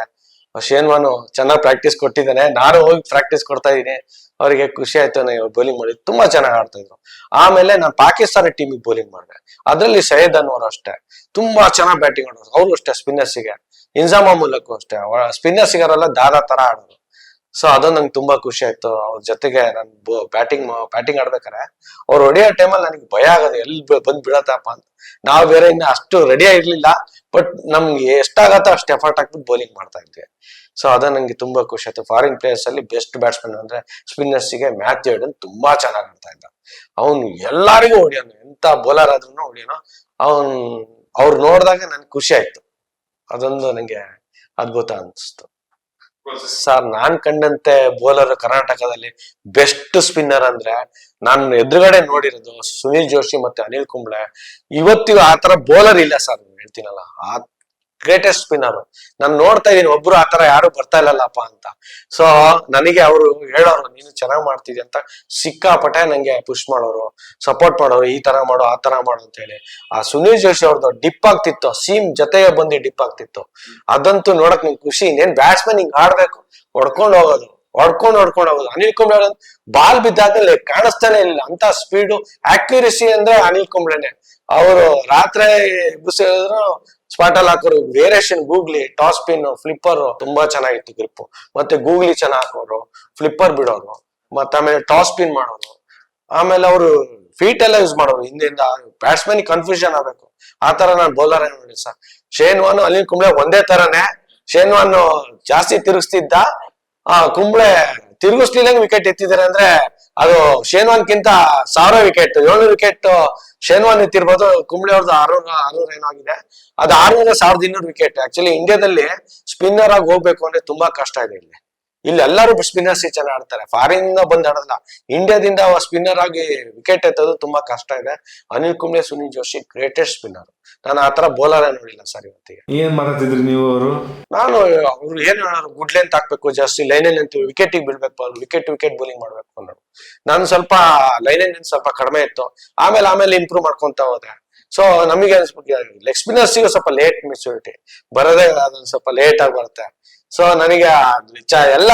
ಶೇನ್ವಾನು ಚೆನ್ನಾಗಿ ಪ್ರಾಕ್ಟೀಸ್ ಕೊಟ್ಟಿದ್ದಾನೆ ನಾನು ಹೋಗಿ ಪ್ರಾಕ್ಟೀಸ್ ಕೊಡ್ತಾ ಇದ್ದೀನಿ ಅವರಿಗೆ ಖುಷಿ ಆಯ್ತು ನಾನು ಬೌಲಿಂಗ್ ಮಾಡಿ ತುಂಬಾ ಚೆನ್ನಾಗಿ ಆಡ್ತಾ ಇದ್ರು. ಆಮೇಲೆ ನಾನು ಪಾಕಿಸ್ತಾನ ಟೀಮಿಗೆ ಬೌಲಿಂಗ್ ಮಾಡಿದೆ. ಅದರಲ್ಲಿ ಸೈಯದ್ ಅನ್ವರ್ ಅಷ್ಟೇ. ತುಂಬಾ ಚೆನ್ನಾಗಿ ಬ್ಯಾಟಿಂಗ್ ಆಡೋರು. ಅವರು ಅಷ್ಟೇ ಸ್ಪಿನ್ನರ್ಸಿಗೆ ಇನ್ಸಾಮ ಮೂಲಕ್ಕೂ ಅಷ್ಟೇ. ಸ್ಪಿನ್ನರ್ಸಿಗರೆಲ್ಲ ದಾದಾ ತರ ಆಡೋರು. ಸೊ ಅದೊಂದು ನಂಗೆ ತುಂಬಾ ಖುಷಿ ಆಯ್ತು. ಅವ್ರ ಜೊತೆಗೆ ನಾನು ಬ್ಯಾಟಿಂಗ್ ಬ್ಯಾಟಿಂಗ್ ಆಡ್ಬೇಕಾರೆ, ಅವ್ರು ಹೊಡಿಯೋ ಟೈಮಲ್ಲಿ ನನಗೆ ಭಯ ಆಗೋದು ಎಲ್ಲಿ ಬಂದು ಬಿಡತ್ತಪ್ಪ ಅಂತ. ನಾವು ಬೇರೆ ಇನ್ನು ಅಷ್ಟು ರೆಡಿ ಆಗಿರ್ಲಿಲ್ಲ ಬಟ್ ನಮ್ಗೆ ಎಷ್ಟಾಗತ್ತೋ ಅಷ್ಟು ಎಫರ್ಟ್ ಹಾಕ್ಬಿಟ್ಟು ಬೌಲಿಂಗ್ ಮಾಡ್ತಾ ಇದ್ವಿ. ಸೊ ಅದ ನಂಗೆ ತುಂಬಾ ಖುಷಿ ಆಯ್ತು. ಫಾರಿನ್ ಪ್ಲೇಯರ್ಸ್ ಅಲ್ಲಿ ಬೆಸ್ಟ್ ಬ್ಯಾಟ್ಸ್ಮನ್ ಅಂದ್ರೆ ಸ್ಪಿನ್ನರ್ಸ್ಗೆ ಮ್ಯಾಥ್ಯೂ ಹೇಳ್ ತುಂಬಾ ಚೆನ್ನಾಗಿ ಆಡ್ತಾ ಇದ್ದ. ಅವನು ಎಲ್ಲಾರಿಗೂ ಹೊಡಿಯೋನು, ಎಂತ ಬೌಲರ್ ಆದ್ರೂ ಹೊಡಿಯೋನು. ಅವನ್, ಅವ್ರು ನೋಡಿದಾಗ ನನ್ಗೆ ಖುಷಿ ಆಯ್ತು. ಅದೊಂದು ನಂಗೆ ಅದ್ಭುತ ಅನ್ಸ್ತು. ಸರ್, ನಾನ್ ಕಂಡಂತೆ ಬೌಲರ್ ಕರ್ನಾಟಕದಲ್ಲಿ ಬೆಸ್ಟ್ ಸ್ಪಿನ್ನರ್ ಅಂದ್ರೆ ನಾನು ಎದುರುಗಡೆ ನೋಡಿರೋದು ಸುನಿಲ್ ಜೋಶಿ ಮತ್ತೆ ಅನಿಲ್ ಕುಂಬ್ಳೆ. ಇವತ್ತಿಗೂ ಆತರ ತರ ಬೌಲರ್ ಇಲ್ಲ ಸರ್ ಹೇಳ್ತೀನಲ್ಲ. ಆ ಗ್ರೇಟೆಸ್ಟ್ ಸ್ಪಿನ್ನರ್ ನಾನು ನೋಡ್ತಾ ಇದ್ದೀನಿ, ಒಬ್ರು ಆತರ ತರ ಯಾರು ಬರ್ತಾ ಇಲ್ಲಲ್ಲಪ್ಪ ಅಂತ. ಸೊ ನನಗೆ ಅವರು ಹೇಳೋರು, ನೀನು ಚೆನ್ನಾಗ್ ಮಾಡ್ತಿದ್ಯ ಅಂತ ಸಿಕ್ಕಾಪಟ್ಟೆ ನಂಗೆ ಪುಷ್ ಮಾಡೋರು ಸಪೋರ್ಟ್ ಮಾಡೋರು, ಈ ತರ ಮಾಡು, ಆ ತರ ಮಾಡು ಅಂತ ಹೇಳಿ. ಆ ಸುನೀಲ್ ಜೋಶಿ ಅವ್ರದ್ದು ಡಿಪ್ ಆಗ್ತಿತ್ತು ಸೀಮ್ ಜೊತೆಗೆ ಬಂದು ಡಿಪ್ ಆಗ್ತಿತ್ತು. ಅದಂತೂ ನೋಡಕ್ ನಿಂಗೆ ಖುಷಿ, ಇನ್ನೇನ್ ಬ್ಯಾಟ್ಸ್ಮನ್ ಹಿಂಗ್ ಆಡ್ಬೇಕು, ಹೊಡ್ಕೊಂಡು ಹೋಗೋದು. ಹೊಡ್ಕೊಂಡು ಹೊಡ್ಕೊಂಡು ಹೋಗೋದು. ಅನಿಲ್ ಕುಂಬ್ಳೆ ಬಾಲ್ ಬಿದ್ದಾದ್ಮೇಲೆ ಕಾಣಿಸ್ತಾನೆ ಇಲ್ಲ. ಅಂತ ಸ್ಪೀಡು ಆಕ್ಯುರಸಿ ಅಂದ್ರೆ ಅನಿಲ್ ಕುಂಬ್ಳೆನೆ. ಅವರು ರಾತ್ರಿ ಎಬ್ಬಿಸಿದ್ರು ಸ್ಪಾಟ್ ಅಲ್ಲಿ ಹಾಕೋರು. Variation googly top spin flipper ತುಂಬಾ ಚೆನ್ನಾಗಿತ್ತು ಗ್ರಿಪ್ ಮತ್ತೆ ಗೂಗ್ಲಿ ಚೆನ್ನಾಗಿ ಹಾಕೋರು. ಫ್ಲಿಪ್ಪರ್ ಬಿಡೋರು. ಮತ್ತೆ ಆಮೇಲೆ ಟಾಸ್ ಪಿನ್ ಮಾಡೋರು. ಆಮೇಲೆ ಅವರು ಫೀಟ್ ಎಲ್ಲ ಯೂಸ್ ಮಾಡೋರು. ಹಿಂದಿಂದ ಬ್ಯಾಟ್ಸ್ಮನ್ ಕನ್ಫ್ಯೂಷನ್ ಆಗ್ಬೇಕು. ಆ ತರ ನಾನು ಬೌಲರ್ ನೋಡಿ ಸರ್? ಶೇನ್ವಾನ್ ಅನಿಲ್ ಕುಂಬ್ಳೆ ಒಂದೇ ತರನೇ ಶೇನ್ವಾನ್ ಜಾಸ್ತಿ ತಿರುಗಿಸ್ತಿದ್ದ. ಆ ಕುಂಬ್ಳೆ ತಿರುಗಿಸ್ಲಿಲ್ಲ ವಿಕೆಟ್ ಎತ್ತಿದ್ದಾರೆ ಅಂದ್ರೆ ಅದು ಶೇನ್ವಾನ್ಗಿಂತ ಸಾವಿರ ವಿಕೆಟ್ ಏಳ್ನೂರು ವಿಕೆಟ್ ಶೇನ್ವಾನ್ ಎತ್ತಿರ್ಬೋದು. ಕುಂಬ್ಳೆ ಅವ್ರದ್ದು ಆರ್ನೂರ ಆರ್ನೂರ ಏನೋ ಆಗಿದೆ ಅದು ಆರ್ನೂರ ಸಾವಿರದ ಇನ್ನೂರು ವಿಕೆಟ್ ಆಕ್ಚುಲಿ ಇಂಡಿಯಾದಲ್ಲಿ ಸ್ಪಿನ್ನರ್ ಆಗಿ ಹೋಗ್ಬೇಕು ಅಂದ್ರೆ ತುಂಬಾ ಕಷ್ಟ ಇದೆ ಇಲ್ಲಿ. ಇಲ್ಲಿ ಎಲ್ಲರೂ ಸ್ಪಿನ್ನರ್ಸ್ ಚೆನ್ನಾಗಿ ಆಡ್ತಾರೆ. ಫಾರಿನ್ ಬಂದ್ ಆಡೋದಿಲ್ಲ. ಇಂಡಿಯಾದಿಂದ ಸ್ಪಿನ್ನರ್ ಆಗಿ ವಿಕೆಟ್ ಎತ್ತೋದು ತುಂಬಾ ಕಷ್ಟ ಇದೆ. ಅನಿಲ್ ಕುಂಬ್ಳೆ ಸುನಿಲ್ ಜೋಶಿ ಗ್ರೇಟೆಸ್ಟ್ ಸ್ಪಿನ್ನರ್ ನಾನು ಆತರ ಬೌಲರ್ ನೋಡಿಲ್ಲ ಸರ್ ಇವತ್ತಿಗೆ. ಏನ್ ಮಾತಾಡ್ತಿದ್ರಿ ನೀವು ಅವರು? ನಾನು ಅವ್ರು ಏನ್ ಹೇಳೋರು ಗುಡ್ ಲೆಂತ್ ಹಾಕ್ಬೇಕು ಜಾಸ್ತಿ ಲೈನಲ್ಲಿ ಅಂತ ವಿಕೆಟ್ ಬಿಡ್ಬೇಕು ವಿಕೆಟ್ ವಿಕೆಟ್ ಬೌಲಿಂಗ್ ಮಾಡ್ಬೇಕು ಅನ್ನೋರು ನಾನು ಸ್ವಲ್ಪ ಲೈನಲ್ಲಿ ಸ್ವಲ್ಪ ಕಡಿಮೆ ಇತ್ತು. ಆಮೇಲೆ ಆಮೇಲೆ ಇಂಪ್ರೂವ್ ಮಾಡ್ಕೊಂತ ಹೋದೆ. ಸೊ ನಮಗೆ ಅನ್ಸ್ಬಿಟ್ಟು ಲೆಗ್ ಸ್ಪಿನ್ನರ್ಸಿಗೂ ಸ್ವಲ್ಪ ಲೇಟ್ ಮೆಚುರಿಟಿ ಬರೋದೇ ಅದನ್ನ ಸ್ವಲ್ಪ ಲೇಟ್ ಆಗಿ ಬರುತ್ತೆ. ಸೊ ನನಗೆ ಎಲ್ಲ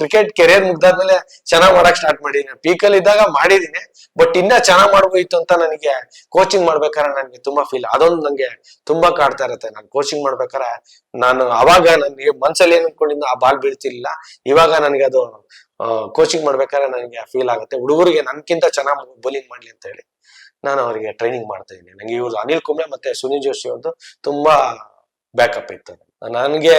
ಕ್ರಿಕೆಟ್ ಕೆರಿಯರ್ ಮುಗ್ದಾದ್ಮೇಲೆ ಚೆನ್ನಾಗ್ ಮಾಡಕ್ ಸ್ಟಾರ್ಟ್ ಮಾಡಿದೀನಿ ಪೀಕಲ್ ಇದ್ದಾಗ ಮಾಡಿದೀನಿ. ಬಟ್ ಇನ್ನ ಚೆನ್ನಾಗ್ ಮಾಡ್ಬೋಯ್ತು ಅಂತ ನನಗೆ ಕೋಚಿಂಗ್ ಮಾಡ್ಬೇಕಾದ್ರೆ ನನಗೆ ತುಂಬಾ ಫೀಲ್ ಅದೊಂದು ನಂಗೆ ತುಂಬಾ ಕಾಡ್ತಾ ಇರುತ್ತೆ. ನಾನು ಕೋಚಿಂಗ್ ಮಾಡ್ಬೇಕಾದ್ರೆ ನಾನು ಅವಾಗ ನನಗೆ ಮನ್ಸಲ್ಲಿ ಏನ್ ಅನ್ಕೊಂಡಿದ್ದ ಆ ಬಾಲ್ ಬೀಳ್ತಿರ್ಲಿಲ್ಲ. ಇವಾಗ ನನಗೆ ಅದು ಕೋಚಿಂಗ್ ಮಾಡ್ಬೇಕಾದ್ರೆ ನನಗೆ ಫೀಲ್ ಆಗುತ್ತೆ. ಹುಡುಗರಿಗೆ ನನ್ಕಿಂತ ಚೆನ್ನಾಗಿ ಬೌಲಿಂಗ್ ಮಾಡ್ಲಿ ಅಂತ ಹೇಳಿ ನಾನು ಅವರಿಗೆ ಟ್ರೈನಿಂಗ್ ಮಾಡ್ತಾ ಇದ್ದೀನಿ. ನಂಗೆ ಇವ್ರು ಅನಿಲ್ ಕುಂಬ್ಳೆ ಮತ್ತೆ ಸುನಿಲ್ ಜೋಶಿ ಅವ್ರದ್ದು ತುಂಬಾ ಬ್ಯಾಕಪ್ ಇತ್ತು. ನನಗೆ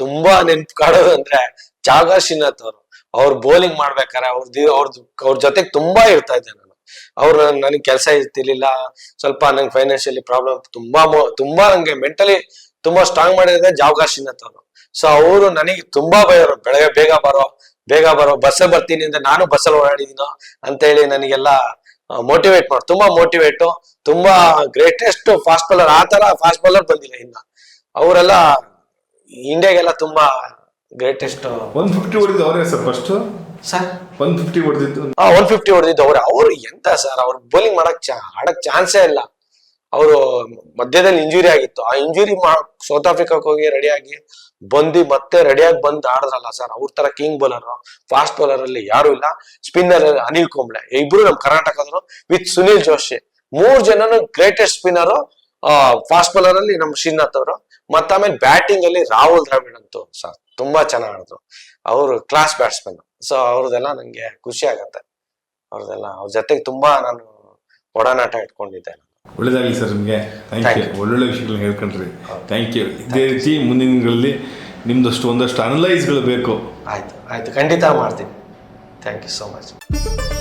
ತುಂಬಾ ನೆನ್ಪು ಕಾಡೋದು ಅಂದ್ರೆ ಜಾಗ ಶ್ರೀನಾಥ್ ಅವರು. ಅವ್ರು ಬೌಲಿಂಗ್ ಮಾಡ್ಬೇಕಾರೆ ಅವ್ರದ್ದು ಅವ್ರದ್ದು ಅವ್ರ ಜೊತೆಗೆ ತುಂಬಾ ಇರ್ತಾ ಇದ್ದೆ ನಾನು. ಅವ್ರು ನನಗೆ ಕೆಲಸ ಇರ್ತಿರ್ಲಿಲ್ಲ, ಸ್ವಲ್ಪ ನಂಗೆ ಫೈನಾನ್ಷಿಯಲಿ ಪ್ರಾಬ್ಲಮ್ ತುಂಬಾ ತುಂಬಾ ನಂಗೆ ಮೆಂಟಲಿ ತುಂಬಾ ಸ್ಟ್ರಾಂಗ್ ಮಾಡಿದ್ರೆ ಜಾವಗಾ ಶ್ರೀನಾಥ್ ಅವರು. ಸೊ ಅವರು ನನಗೆ ತುಂಬಾ ಭಯ ಬೆಳಗ್ಗೆ ಬೇಗ ಬರೋ ಬೇಗ ಬರೋ ಬಸ್ಸಲ್ಲಿ ಬರ್ತೀನಿ ಅಂದ್ರೆ ನಾನು ಬಸ್ಸಲ್ಲಿ ಓಡಾಡಿದೀನೋ ಅಂತ ಹೇಳಿ ನನಗೆಲ್ಲ ಮೋಟಿವೇಟ್ ಮಾಡಿ ತುಂಬಾ ಮೋಟಿವೇಟ್ ತುಂಬಾ ಗ್ರೇಟೆಸ್ಟ್ ಫಾಸ್ಟ್ ಬಾಲರ್ ಆ ತರ ಫಾಸ್ಟ್ ಬಾಲರ್ ಬಂದಿಲ್ಲ ಇನ್ನ. ಅವರೆಲ್ಲ ಇಂಡಿಯಾಗೆಲ್ಲ ತುಂಬಾ ಗ್ರೇಟೆಸ್ಟ್ ಒನ್ ಫಿಫ್ಟಿ ಹೊಡೆದಿದ್ದು ಅವರೇ sir first sir. One fifty ಹೊಡೆದಿದ್ದು? ಒನ್ ಫಿಫ್ಟಿ ಹೊಡೆದಿದ್ದು ಅವ್ರು. ಅವ್ರು ಎಂತ ಸರ್ ಅವ್ರ ಬೌಲಿಂಗ್ ಮಾಡಕ್ ಆಡಕ್ ಚಾನ್ಸೇ ಇಲ್ಲ. ಅವರು ಮಧ್ಯದಲ್ಲಿ ಇಂಜುರಿ ಆಗಿತ್ತು. ಆ ಇಂಜುರಿ ಸೌತ್ ಆಫ್ರಿಕಾಕ್ ಹೋಗಿ ರೆಡಿಯಾಗಿ ಬಂದು ಮತ್ತೆ ರೆಡಿಯಾಗಿ ಬಂದು ಆಡಿದ್ರಲ್ಲ ಸರ್ ಅವ್ರ ತರ ಕಿಂಗ್ ಬೌಲರ್ ಫಾಸ್ಟ್ ಬೌಲರ್ ಅಲ್ಲಿ ಯಾರು ಇಲ್ಲ. ಸ್ಪಿನ್ನರ್ ಅನಿಲ್ ಕುಂಬ್ಳೆ. ಇಬ್ರು ನಮ್ ಕರ್ನಾಟಕದ್ರು ವಿತ್ ಸುನಿಲ್ ಜೋಶಿ ಮೂರ್ ಜನನು ಗ್ರೇಟೆಸ್ಟ್ ಸ್ಪಿನ್ನರ್ ಫಾಸ್ಟ್ ಬೌಲರ್ ಅಲ್ಲಿ ನಮ್ ಶ್ರೀನಾಥ್ ಅವರು. ಮತ್ತ ಆಮೇಲೆ ಬ್ಯಾಟಿಂಗ್ ಅಲ್ಲಿ ರಾಹುಲ್ ದ್ರಾವಿಡ್ ಅಂತೂ ಸರ್ ತುಂಬಾ ಚೆನ್ನಾಗಿ ಆಡಿದ್ರು. ಅವರು ಕ್ಲಾಸ್ ಬ್ಯಾಟ್ಸ್ಮನ್ ಸೊ ಅವ್ರದೆಲ್ಲ ನಂಗೆ ಖುಷಿ ಆಗತ್ತೆ. ಅವ್ರದೆಲ್ಲ ಅವ್ರ ಜೊತೆಗೆ ತುಂಬಾ ನಾನು ಒಡನಾಟ ಇಟ್ಕೊಂಡಿದ್ದೆ ಒಳ್ಳೇದಾಗಲಿ ಸರ್ ನಿಮಗೆ. ಥ್ಯಾಂಕ್ ಯು ಒಳ್ಳೊಳ್ಳೆ ವಿಷಯಗಳನ್ನ ಹೇಳ್ಕೊಂಡ್ರಿ. ಥ್ಯಾಂಕ್ ಯು ಇದೇ ರೀತಿ ಮುಂದಿನ ದಿನಗಳಲ್ಲಿ ನಿಮ್ದಷ್ಟು ಒಂದಷ್ಟು ಅನಲೈಸ್ಗಳು ಬೇಕು. ಆಯ್ತು. ಆಯ್ತು. ಖಂಡಿತ ಮಾಡ್ತೀನಿ. Thank you so much